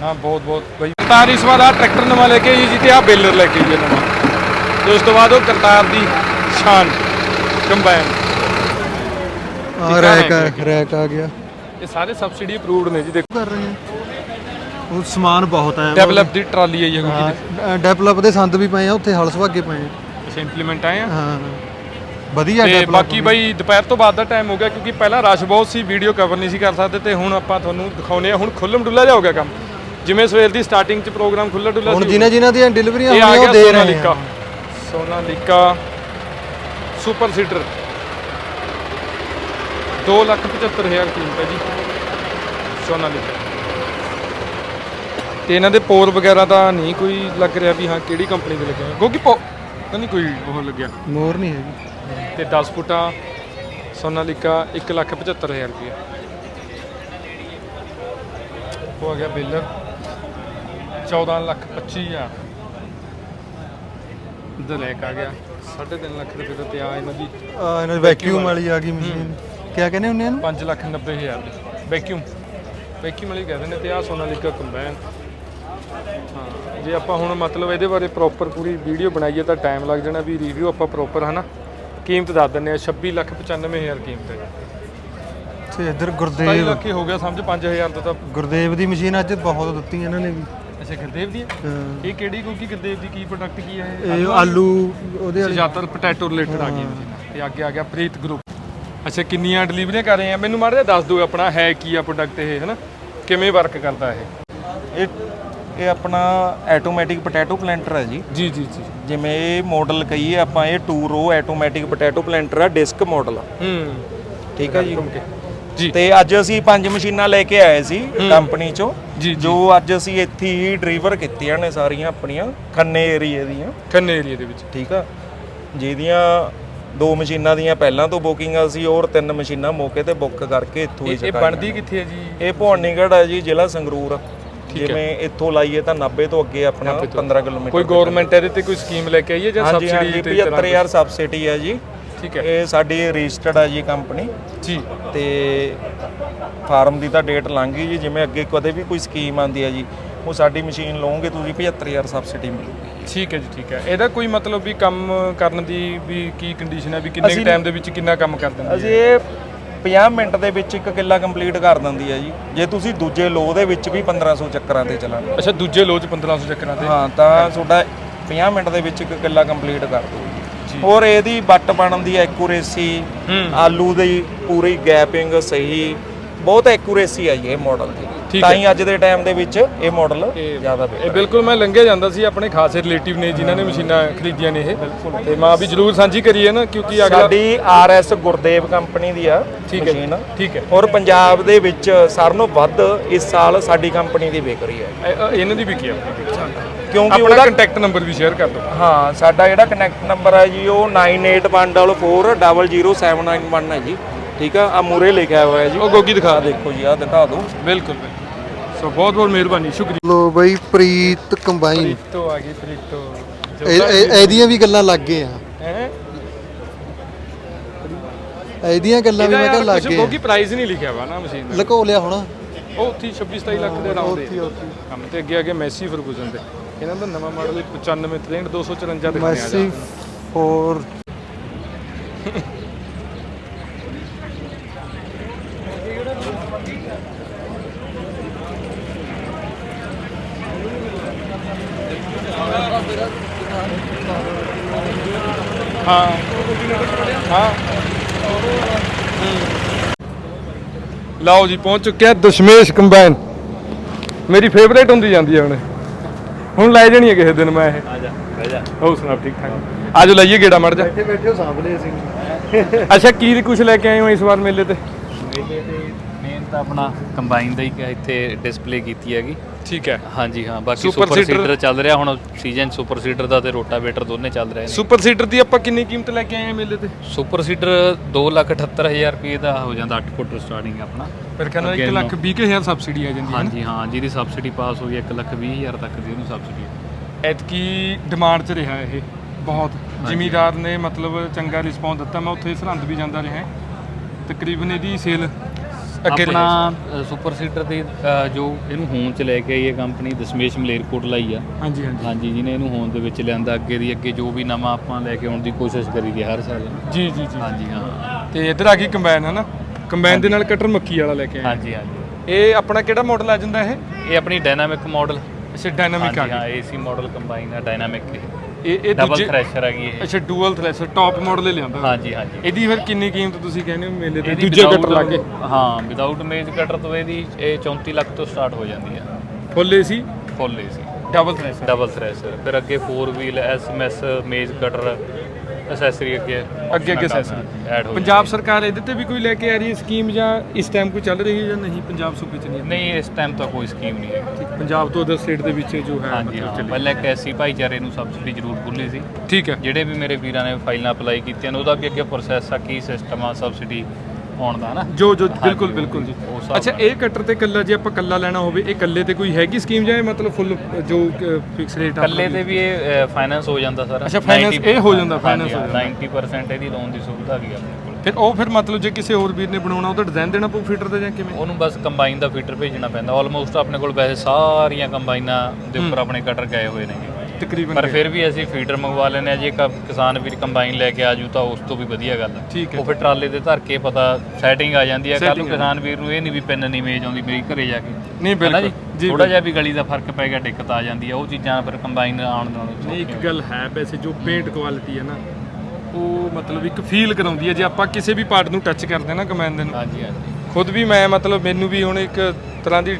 ਨਾ ਬਹੁਤ ਬਹੁਤ ਬਈ। ਕਰਤਾਰ ਇਸ ਵਾਰ ਆ ਟਰੈਕਟਰ ਨਵਾਂ ਲੈ ਕੇ ਆਈ ਜੀ ਤੇ ਆ ਬੇਲਰ ਲੈ ਕੇ ਆਈ ਹੈ ਨਵਾਂ। ਤੇ ਉਸ ਤੋਂ ਬਾਅਦ ਉਹ ਕਰਤਾਰ ਦੀ ਸ਼ਾਨ ਕੰਬਾਈਨ। ਆ ਰੈਕ ਆ ਰੈਕ ਆ ਗਿਆ। ਇਹ ਸਾਰੇ ਸਬਸਿਡੀ ਅਪਰੂਵਡ ਨੇ ਜੀ ਦੇਖੋ। ਕਰ ਰਹੇ ਆ। ਉਹ ਸਮਾਨ ਬਹੁਤ ਹੈ ਡਿਵੈਲਪ ਦੀ ਟਰਾਲੀ ਹੈ ਜੀ ਹਾਂ ਡੈਵਲਪ ਦੇ ਸੰਦ ਵੀ ਪਏ ਆ ਉੱਥੇ ਹਲ ਸੁਹਾਗੇ ਪਏ ਆ। ਅਸੀਂ ਇੰਪਲੀਮੈਂਟ ਆਏ ਆ? ਹਾਂ ਵਧੀਆ ਤੇ develop ਬਾਕੀ ਬਈ ਦੁਪਹਿਰ ਤੋਂ ਬਾਅਦ ਦਾ ਟਾਈਮ ਹੋ ਗਿਆ ਕਿਉਂਕਿ ਪਹਿਲਾਂ ਰਸ਼ ਬਹੁਤ ਸੀ ਵੀਡੀਓ ਕਵਰ ਨਹੀਂ ਸੀ ਕਰ ਸਕਦੇ ਤੇ ਹੁਣ ਆਪਾਂ ਤੁਹਾਨੂੰ ਦਿਖਾਉਨੇ ਆ ਹੁਣ ਖੁੱਲਮ ਡੁੱਲਾ ਜਾ ਹੋ ਗਿਆ ਕੰਮ। ਜਿਵੇਂ ਸਵੇਰ ਦੀ ਸਟਾਰਟਿੰਗ ਚ ਪ੍ਰੋਗਰਾਮ ਖੁੱਲਾ ਡੁੱਲਾ ਹੁਣ ਜਿਨ੍ਹਾਂ ਜਿਨ੍ਹਾਂ ਦੀਆਂ ਡਿਲੀਵਰੀਆਂ ਇਹ ਆ ਹੋਣੀਆਂ ਗਿਆ ਉਹ ਦੇ ਰਹੇ ਸੋਨਾਲੀਕਾ ਆ। ਸੋਨਾਲੀਕਾ ਸੁਪਰ ਸੀਟਰ 2 ਲੱਖ 75 ਹਜ਼ਾਰ ਕੀਮਤ ਹੈ ਜੀ ਸੋਨਾਲੀਕਾ ਤੇ ਇਹਨਾਂ ਦੇ ਪੋਰ ਵਗੈਰਾ ਦਾ ਨਹੀਂ ਕੋਈ ਲੱਗ ਰਿਹਾ ਵੀ ਹਾਂ ਕਿਹੜੀ ਕੰਪਨੀ ਦੇ ਲੱਗੇ ਹੋਏ। ਕਿਉਂਕਿ ਪੋ ਤਾਂ ਨਹੀਂ ਕੋਈ ਉਹ ਲੱਗਿਆ। ਮੋਰ ਨਹੀਂ ਹੈਗੀ। ਤੇ 10 ਫੁੱਟਾ ਸੋਨਾਲੀਕਾ 1 ਲੱਖ 75 ਹਜ਼ਾਰ ਰੁਪਏ। ਹੋ ਗਿਆ ਬਿੱਲ। 14 ਲੱਖ 25 ਹਜ਼ਾਰ। ਦਲੇਕ ਆ ਗਿਆ। 3.5 ਲੱਖ ਰੁਪਏ ਦਾ ਤੇ ਆ ਇਹਨਾਂ ਦੀ। ਆ ਇਹਨਾਂ ਵੈਕਿਊਮ ਵਾਲੀ। ਆ ਗਈ ਮਸ਼ੀਨ ਕਿਆ ਕਹਿੰਦੇ ਹੁੰਦੇ ਇਹਨੂੰ? 5 ਲੱਖ 90 ਹਜ਼ਾਰ ਦੀ। ਵੈਕਿਊਮ ਵੈਕਿਊਮ ਵਾਲੀ ਕਹਿੰਦੇ ਨੇ ਤੇ ਆ ਸੋਨਾਲੀਕਾ ਕੰਬਾਈਨ ਹਾਂ ਜੇ ਆਪਾਂ ਹੁਣ ਮਤਲਬ ਇਹਦੇ ਬਾਰੇ ਪ੍ਰੋਪਰ ਪੂਰੀ ਵੀਡੀਓ ਬਣਾਈਏ ਤਾਂ ਟਾਈਮ ਲੱਗ ਜਾਣਾ ਵੀ ਰਿਵਿਊ ਆਪਾਂ ਪ੍ਰੋਪਰ ਹਨਾ? ਕੀਮਤ ਦੱਸ ਦਿੰਨੇ ਆ 26 ਲੱਖ 95 ਹਜ਼ਾਰ ਕੀਮਤ ਹੈ। ਤੇ ਇੱਧਰ 27 ਗੁਰਦੇਵ ਲੱਖ ਹੀ ਹੋ ਗਿਆ ਸਮਝ 5000 ਦਾ ਤਾਂ ਗੁਰਦੇਵ ਦੀ ਮਸ਼ੀਨ ਅੱਜ ਬਹੁਤ ਦਿੱਤੀ ਇਹਨਾਂ ਨੇ ਵੀ। ਅੱਛਾ ਗੁਰਦੇਵ ਦੀ? ਹੈ? ਹਾਂ। ਇਹ ਕਿਹੜੀ ਕਿਉਂਕਿ ਗੁਰਦੇਵ ਦੀ? ਕੀ ਪ੍ਰੋਡਕਟ ਕੀ ਹੈ? ਇਹ ਆਲੂ? ਉਹਦੇ ਵਾਲੀ। ਜ਼ਿਆਦਾਤਰ ਪੋਟੈਟੋ ਰਿਲੇਟਡ ਆ ਗਈ ਤੇ ਅੱਗੇ ਆ ਗਿਆ ਪ੍ਰੀਤ ਗਰੁੱਪ ਅੱਛਾ ਕਿੰਨੀਆਂ ਡਿਲੀਵਰੀਆਂ ਕਰ ਰਹੇ ਆ? ਮੈਨੂੰ ਮਾੜਾ ਜਿਹਾ ਦੱਸ ਦਿਓ ਆਪਣਾ ਹੈ ਕੀ ਆ ਪ੍ਰੋਡਕਟ ਇਹ ਹਨਾ? ਕਿਵੇਂ ਵਰਕ ਕਰਦਾ ਇਹ? ਇਹ ਇਹ ਆਪਣਾ ਆਟੋਮੈਟਿਕ ਪੋਟੈਟੋ ਪਲੈਂਟਰ ਹੈ ਜੀ। ਜੀ ਜੀ ਜੀ। ਜਿਵੇਂ ਇਹ ਮਾਡਲ ਕਹੀਏ ਆਪਾਂ ਇਹ 2 ਰੋ ਆਟੋਮੈਟਿਕ ਪੋਟੈਟੋ ਪਲੈਂਟਰ ਆ ਡਿਸਕ ਮਾਡਲ ਹੂੰ। ਠੀਕ ਹੈ ਜੀ। ਜੀ। ਤੇ ਅੱਜ ਅਸੀਂ ਪੰਜ ਮਸ਼ੀਨਾਂ ਲੈ ਕੇ ਆਏ ਸੀ ਕੰਪਨੀ ਚੋਂ। ਜੀ, ਜੀ। ਅੱਜ ਅਸੀਂ ਇੱਥੇ ਹੀ ਡਿਲੀਵਰ ਕੀਤੀਆਂ ਨੇ ਸਾਰੀਆਂ ਆਪਣੀਆਂ ਖੰਨੇ ਏਰੀਏ ਦੀਆਂ। ਖੰਨੇ ਏਰੀਆ ਦੇ ਵਿੱਚ। ਠੀਕ ਆ? ਜਿਹਦੀਆਂ ਦੋ ਮਸ਼ੀਨਾਂ ਦੀਆਂ ਪਹਿਲਾਂ ਤੋਂ ਬੁਕਿੰਗ ਸੀ ਔਰ ਤਿੰਨ ਮਸ਼ੀਨਾਂ ਮੌਕੇ ਤੇ ਬੁੱਕ ਕਰਕੇ ਇੱਥੋਂ ਹੀ ਇਹ ਇਹ ਚੁਕਾਈਆਂ ਬਣਦੀ ਕਿੱਥੇ ਹੈ ਜੀ? ਇਹ ਭਵਾਨੀਗੜ੍ਹ ਹੈ ਜੀ ਜ਼ਿਲ੍ਹਾ ਸੰਗਰੂਰ। ਜਿਵੇਂ ਇੱਥੋਂ ਲਾਈਏ ਤਾਂ 90 ਤੋਂ ਅੱਗੇ ਆਪਣਾ 15 ਕਿਲੋਮੀਟਰ ਕੋਈ ਗਵਰਨਮੈਂਟ ਇਹਦੇ ਤੇ ਕੋਈ ਸਕੀਮ ਲੈ ਕੇ ਆਈ ਹੈ ਜਾਂ ਹਾਂਜੀ ਹਾਂਜੀ ਸਬਸਿਡੀ 75000 ਸਬਸਿਡੀ ਹੈ ਜੀ। ਠੀਕ ਹੈ। ਇਹ ਸਾਡੀ ਰਜਿਸਟਰਡ ਹੈ ਜੀ ਕੰਪਨੀ। ਜੀ। ਤੇ ਫਾਰਮ ਦੀ ਤਾਂ ਡੇਟ ਲੰਘ ਗਈ ਜੀ ਜਿਵੇਂ ਅੱਗੇ ਕਦੇ ਵੀ ਕੋਈ ਸਕੀਮ ਆਉਂਦੀ ਹੈ ਜੀ ਉਹ ਸਾਡੀ ਮਸ਼ੀਨ ਲਓਗੇ ਤੁਸੀਂ 75000 ਸਬਸਿਡੀ ਮਿਲੂਗੀ। ਠੀਕ ਹੈ ਜੀ ਠੀਕ ਹੈ। ਇਹਦਾ ਕੋਈ ਮਤਲਬ ਵੀ ਕੰਮ ਕਰਨ ਦੀ ਵੀ ਕੀ ਕੰਡੀਸ਼ਨ ਹੈ ਵੀ ਕਿੰਨੇ ਅਸੀਂ- ਟਾਈਮ ਦੇ ਵਿੱਚ ਕਿੰਨਾ ਕੰਮ ਕਰ ਦਿੰਦੀ ਅਸੀਂ ਇਹ 50 ਮਿੰਟ ਦੇ ਵਿੱਚ ਇੱਕ ਕਿੱਲਾ ਕੰਪਲੀਟ ਕਰ ਦਿੰਦੀ ਹੈ ਜੀ। ਜੇ ਤੁਸੀਂ ਦੂਜੇ ਲੋ ਦੇ ਵਿੱਚ ਵੀ 1500 ਚੱਕਰਾਂ ਤੇ ਚਲਾਣਾ ਅੱਛਾ ਦੂਜੇ ਲੋ ਚ 1500 ਚੱਕਰਾਂ ਤੇ? ਹਾਂ ਤਾਂ ਤੁਹਾਡਾ 50 ਮਿੰਟ ਦੇ ਵਿੱਚ ਇੱਕ ਕਿੱਲਾ ਕੰਪਲੀਟ ਕਰ ਦੂਗੀ ਹੋਰ ਇਹਦੀ ਬੱਟ ਬਣਨ ਦੀ ਐਕੂਰੇਸੀ। ਆਲੂ ਦੀ ਪੂਰੀ ਗੈਪਿੰਗ ਸਹੀ ਬਹੁਤ ਐਕੂਰੇਸੀ ਜੀ ਇਹ ਮਾਡਲ ਦੀ ਤਾਂ ਹੀ। ਅੱਜ ਦੇ ਟਾਈਮ ਦੇ ਵਿੱਚ ਇਹ ਮਾਡਲ ਜ਼ਿਆਦਾ ਇਹ ਬਿਹਤਰ ਬਿਲਕੁਲ ਮੈਂ ਲੰਘਿਆ ਜਾਂਦਾ ਸੀ ਆਪਣੇ ਖਾਸੇ ਰਿਲੇਟਿਵ ਨੇ ਜਿਨ੍ਹਾਂ ਨੇ ਮਸ਼ੀਨਾਂ ਖਰੀਦੀਆਂ ਨੇ ਇਹ। ਤੇ ਮਾਂ ਵੀ ਜਰੂਰ ਸਾਂਝੀ ਕਰੀਏ ਨਾ ਕਿਉਂਕਿ ਅਗਲਾ ਸਾਡੀ ਆਰਐਸ ਗੁਰਦੇਵ ਕੰਪਨੀ ਦੀ ਆ ਠੀਕ ਹੈ ਮਸ਼ੀਨ। ਠੀਕ ਹੈ। ਔਰ ਪੰਜਾਬ ਦੇ ਵਿੱਚ ਸਾਰਿਆਂ ਨਾਲੋਂ ਵੱਧ ਇਸ ਸਾਲ ਸਾਡੀ ਕੰਪਨੀ ਦੀ ਵਿਕ ਰਹੀ ਹੈ। ਇਹ- ਇਹ- ਇਹਨਾਂ ਦੀ ਵੀ ਕੀ ਆਪਣੀ ਕਿਉਂਕਿ ਉਹਦਾ ਕੰਟੈਕਟ ਨੰਬਰ ਵੀ ਸ਼ੇਅਰ ਕਰ ਦਿਓ। ਹਾਂ ਸਾਡਾ ਜਿਹੜਾ ਕਨੈਕਟ ਨੰਬਰ ਹੈ ਜੀ ਉਹ 9814000791 ਹੈ ਜੀ। ਠੀਕ ਆ ਆ ਮੂਰੇ ਲਿਖਿਆ ਹੋਇਆ ਹੈ ਜੀ। ਉਹ ਗੋਗੀ ਦਿਖਾ ਦੇਖੋ ਜੀ ਆ ਦਿਖਾ ਦਿਓ। ਬਿਲਕੁਲ ਬਿਲਕੁਲ। ਸੋ ਬਹੁਤ ਬਹੁਤ ਮਿਹਰਬਾਨੀ ਸ਼ੁਕਰੀਆ। ਲੋ ਬਈ ਪ੍ਰੀਤ ਕੰਬਾਈਨ। ਪ੍ਰੀਤੋ ਆ ਗਈ ਪ੍ਰੀਤੋ। ਇਹ- ਇਹ- ਇਹਦੀਆਂ ਵੀ ਗੱਲਾਂ ਲੱਗ ਗਏ ਆ ਹੈ? ਇਹਦੀਆਂ ਗੱਲਾਂ ਵੀ ਮੈਂ ਕਿਹਾ ਲੱਗ ਗਏ ਗੋਗੀ ਪ੍ਰਾਈਸ ਨਹੀਂ ਲਿਖਿਆ ਵਾ ਨਾ ਮਸ਼ੀਨ ਦਾ। ਲਕੋ ਲਿਆ ਹੋਣਾ। ਉਹ ਉੱਥੇ 26 27 ਲੱਖ ਦੇ ਰਾਉਂਡ ਉੱਥੇ ਉੱਥੇ। ਕੰਮ ਤੇ ਅੱਗੇ ਅੱਗੇ ਮੈਸੀ ਫਰਗੂਜ਼ਨ ਦੇ। ਇਹਨਾਂ ਦਾ ਨਵਾਂ ਮਾਡਲ 95 63 254 ਦਿਖਾਇਆ ਮੈਸੀ ਫੋਰ। ਹਾਂ। ਹਾਂ। ਲਓ ਜੀ ਪਹੁੰਚ ਚੁੱਕਿਆ ਦਸ਼ਮੇਸ਼ ਕੰਬਾਈਨ। ਮੇਰੀ ਫੇਵਰੇਟ ਹੁੰਦੀ ਜਾਂਦੀ ਹੈ ਹੁਣ ਹੁਣ ਲੈ ਜਾਣੀ ਹੈ ਕਿਸੇ ਦਿਨ ਮੈਂ ਇਹ। ਆ ਜਾ ਬਹਿ ਜਾ। ਹੋਰ ਸੁਣਾ ਠੀਕ ਠਾਕ? ਆਜੋ ਲਈਏ ਗੇੜਾ ਮੜ ਜਾ ਇੱਥੇ ਬੈਠੇ ਹੋ ਸਾਹਮਣੇ ਅਸੀਂ। ਅੱਛਾ ਕੀ ਕੁਝ ਲੈ ਕੇ ਆਏ ਹੋ ਇਸ ਵਾਰ ਮੇਲੇ ਤੇ? ਮੇਲੇ ਤੇ ਮੇਨ ਤਾਂ ਆਪਣਾ ਕੰਬਾਈਨ ਦਾ ਹੀ ਇੱਥੇ ਡਿਸਪਲੇ ਕੀਤੀ ਹੈਗੀ। ਠੀਕ ਹੈ। ਹਾਂਜੀ ਹਾਂ ਬਾਕੀ Super ਸੁਪਰ ਸੀਡਰ ਚੱਲ ਰਿਹਾ ਹੁਣ ਸੀਜ਼ਨ ਸੁਪਰ ਸੀਡਰ ਦਾ ਤੇ ਰੋਟਾਵੇਟਰ ਦੋਨੇ ਚੱਲ ਰਹੇ ਨੇ। ਸੁਪਰ ਸੀਡਰ ਦੀ ਆਪਾਂ ਕਿੰਨੀ ਕੀਮਤ ਲੈ ਕੇ ਆਏ ਆ ਮੇਲੇ ਤੇ? ਸੁਪਰ ਸੀਡਰ 278000 ਰੁਪਏ ਦਾ ਹੋ ਜਾਂਦਾ 8 ਫੁੱਟ ਸਟਾਰਟਿੰਗ ਆਪਣਾ। ਫਿਰ ਕਹਿੰਦਾ ਅੱਗੇ 1 ਲੱਖ 20 ਹਜ਼ਾਰ ਸਬਸਿਡੀ ਆ ਜਾਂਦੀ ਹੈ ਹਾਂਜੀ ਹਾਂ ਜਿਹਦੀ ਸਬਸਿਡੀ ਪਾਸ ਹੋਈ 120000 ਤੱਕ ਦੀ ਉਹਨੂੰ ਸਬਸਿਡੀ ਐਤਕੀ ਡਿਮਾਂਡ 'ਚ ਰਿਹਾ ਇਹ ਬਹੁਤ। ਜ਼ਿਮੀਦਾਰ ਨੇ ਮਤਲਬ ਚੰਗਾ ਰਿਸਪੌਂਸ ਦਿੱਤਾ ਮੈਂ ਉੱਥੇ ਸਰਹੰਦ ਵੀ ਜਾਂਦਾ ਰਿਹਾ ਤਕਰੀਬਨ ਇਹਦੀ ਸੇਲ ਆਪਣਾ ਸੁਪਰ ਦੀ ਅ, ਜੋ ਇਹਨੂੰ ਹੋਂਦ ਚ ਲੈ ਕੇ ਆਈ ਹੈ ਕੰਪਨੀ ਦਸ਼ਮੇਸ਼ ਮਲੇਰਕੋਟ ਲਈ ਆ। ਹਾਂਜੀ ਹਾਂਜੀ। ਹਾਂਜੀ ਜਿਹਨੇ ਇਹਨੂੰ ਹੋਂਦ ਦੇ ਵਿੱਚ ਲਿਆਂਦਾ ਅੱਗੇ ਦੀ ਅੱਗੇ ਜੋ ਵੀ ਨਵਾਂ ਆਪਾਂ ਲੈ ਕੇ ਆਉਣ ਦੀ ਕੋਸ਼ਿਸ਼ ਕਰੀਦੀ ਹਰ ਸਾਲ। ਜੀ ਜੀ ਜੀ। ਹਾਂਜੀ ਹਾਂ। ਤੇ ਇਧਰ ਆ ਗਈ ਕੰਬਾਈਨ ਹੈ ਨਾ ਕੰਬਾਈਨ ਦੇ ਨਾਲ ਕਟਰ ਮੱਕੀ ਵਾਲਾ ਲੈ ਕੇ ਆਏ ਹਾਂਜੀ ਹਾਂਜੀ। ਇਹ ਆਪਣਾ ਕਿਹੜਾ ਮਾਡਲ ਆ ਜਾਂਦਾ ਇਹ? ਇਹ ਆਪਣੀ ਡਾਇਨਾਮਿਕ ਮਾਡਲ ਅੱਛਾ ਡਾਇਨਾਮਿਕ ਆ ਹਾਂਜੀ ਹਾਂ ਏਸੀ ਮਾਡਲ ਕੰਬਾਈਨ ਹੈ ਡਾਇਨਾਮਿਕ ਇਹ। ਇਹ ਡਬਲ ਦੂਜੇ ਥ੍ਰੈਸ਼ਰ ਹੈਗੀ ਇਹ। ਅੱਛਾ ਡੂਅਲ ਥ੍ਰੈਸ਼ਰ ਟੌਪ ਮਾਡਲ ਲਿਆਂਦਾ। ਹਾਂਜੀ ਹਾਂਜੀ। ਇਹਦੀ ਫਿਰ ਕਿੰਨੀ ਕੀਮਤ ਤੁਸੀਂ ਕਹਿੰਦੇ ਹੋ ਮੇਲੇ ਤੇ? ਇਹਦੀ ਦੂਜੇ without- ਕਟਰ ਲਾ ਕੇ ਹਾਂ ਵਿਦਆਊਟ ਮੇਜ ਕਟਰ ਤੋਂ ਇਹਦੀ ਇਹ 34 ਲੱਖ ਤੋਂ ਸਟਾਰਟ ਹੋ ਜਾਂਦੀ ਹੈ। Full AC full AC double thresher double thresher ਫਿਰ ਅੱਗੇ 4 wheel SMS maize cutter accessory ਅੱਗੇ ਅੱਗੇ ਅੱਗੇ ਹੋ ਪੰਜਾਬ ਸਰਕਾਰ ਇਹਦੇ ਤੇ ਵੀ ਕੋਈ ਲੈ ਕੇ ਆ ਰਹੀ ਹੈ ਸਕੀਮ ਜਾਂ ਇਸ ਟਾਈਮ ਕੋਈ ਚੱਲ ਰਹੀ ਹੈ ਜਾਂ ਨਹੀਂ ਪੰਜਾਬ ਸੂਬੇ ਚ ਨਹੀਂ। ਨਹੀਂ ਇਸ ਟਾਈਮ ਤਾਂ ਕੋਈ ਸਕੀਮ ਨਹੀਂ ਹੈ। ਪੰਜਾਬ ਤੋਂ ਅਦਰ ਸਟੇਟ ਦੇ ਵਿੱਚ ਜੋ ਹੈ ਹਾਂਜੀ ਹਾਂ। ਪਹਿਲਾਂ ਇੱਕ ਐਸੀ ਭਾਈਚਾਰੇ ਨੂੰ ਸਬਸਿਡੀ ਜ਼ਰੂਰ ਖੁੱਲੀ ਸੀ। ਠੀਕ ਹੈ। ਜਿਹੜੇ ਵੀ ਮੇਰੇ ਵੀਰਾਂ ਨੇ ਫਾਈਲਾਂ ਅਪਲਾਈ ਕੀਤੀਆਂ ਨੇ ਉਹਦਾ ਵੀ ਅੱਗੇ ਪ੍ਰੋਸੈਸ ਆ ਕੀ ਸਿਸਟਮ ਆ ਸਬਸਿਡੀ ਆਉਣ ਦਾ ਨਾ। ਜੋ ਜੋ ਬਿਲਕੁਲ ਬਿਲਕੁਲ ਜੀ। ਅੱਛਾ। ਇਹ ਕਟਰ ਤੇ ਕੱਲਾ ਜੇ ਆਪਾਂ ਕੱਲਾ ਲੈਣਾ ਹੋਵੇ ਇਹ ਕੱਲੇ ਤੇ ਕੋਈ ਹੈਗੀ ਸਕੀਮ ਜਾਂ ਇਹ ਮਤਲਬ ਫੁੱਲ ਜੋ ਫਿਕਸ ਰੇਟ ਇਕੱਲੇ ਤੇ ਵੀ? ਇਹ ਫਾਈਨਾਂਸ ਹੋ ਜਾਂਦਾ ਸਰ। ਅੱਛਾ, finance ਇਹ ਹੋ ਜਾਂਦਾ, finance ਹੋ ਜਾਂਦਾ। 90% ਇਹਦੀ ਲੋਨ ਦੀ ਸੁਵਿਧਾ ਹੈਗੀ ਆਪਣੇ ਕੋਲ। ਫਿਰ ਉਹ ਫਿਰ ਮਤਲਬ ਜੇ ਕਿਸੇ ਹੋਰ ਵੀਰ ਨੇ ਬਣਾਉਣਾ ਉਹਦਾ ਡਿਜ਼ਾਈਨ ਦੇਣਾ ਪਊ ਫੀਟਰ ਦਾ ਜਾਂ ਕਿਵੇਂ? ਉਹਨੂੰ ਬਸ ਕੰਬਾਈਨ ਦਾ ਫੀਟਰ ਭੇਜਣਾ ਪੈਂਦਾ। ਆਲਮੋਸਟ ਆਪਣੇ ਕੋਲ ਵੈਸੇ ਸਾਰੀਆਂ ਕੰਬਾਈਨਾਂ ਦੇ ਉੱਪਰ ਆਪਣੇ ਕਟਰ ਗਏ ਹੋਏ ਨੇਗੇ ਤਕਰੀਬਨ ਪਰ ਫਿਰ ਵੀ ਅਸੀਂ ਫੀਡਰ ਮੰਗਵਾ ਲੈਂਦੇ ਆ ਜੇ ਕ- ਕਿਸਾਨ ਵੀਰ ਕੰਬਾਈਨ ਲੈ ਕੇ ਆਜੂ ਤਾਂ ਉਸ ਤੋਂ ਵੀ ਵਧੀਆ ਗੱਲ ਆ। ਠੀਕ ਹੈ। ਉਹ ਫਿਰ ਟਰਾਲੇ ਤੇ ਧਰ ਕੇ ਪਤਾ ਸੈਟਿੰਗ ਆ ਜਾਂਦੀ ਹੈ ਕੱਲ ਨੂੰ ਆ ਕਿਸਾਨ ਵੀਰ ਨੂੰ ਇਹ ਨਹੀਂ ਵੀ ਪੈਨ ਨਹੀਂ ਮੇਜ ਆਉਂਦੀ ਮੇਰੀ ਘਰੇ ਜਾ ਕੇ। ਨਹੀਂ ਬਿਲਕੁਲ। ਜੀ ਥੋੜਾ ਜਿਹਾ ਵੀ ਗਲੀ ਦਾ ਫ਼ਰਕ ਪੈ ਗਿਆ ਦਿੱਕਤ ਆ ਜਾਂਦੀ ਹੈ ਉਹ ਚੀਜ਼ਾਂ ਫਿਰ ਕੰਬਾਈਨ ਆਉਣ ਨਾਲ ਨਹੀਂ ਇੱਕ ਗੱਲ ਹੈ ਵੈਸੇ ਜੋ ਪੇਂਟ ਕੁਆਲਿਟੀ ਹੈ ਨਾ ਉਹ ਮਤਲਬ ਇੱਕ ਫੀਲ ਕਰਾਉਂਦੀ ਹੈ। ਜੇ ਆਪਾਂ ਕਿਸੇ ਵੀ ਪਾਰਟ ਨੂੰ ਟੱਚ ਕਰਦੇ ਨਾ ਕਮੈਨ ਦੇ ਨੂੰ ਹਾਂਜੀ ਹਾਂਜੀ। ਖੁਦ ਵੀ ਮੈਂ ਮਤਲਬ ਮੈਨੂੰ ਵੀ ਹੁਣ ਇੱਕ ਤਰ੍ਹਾਂ ਦੀ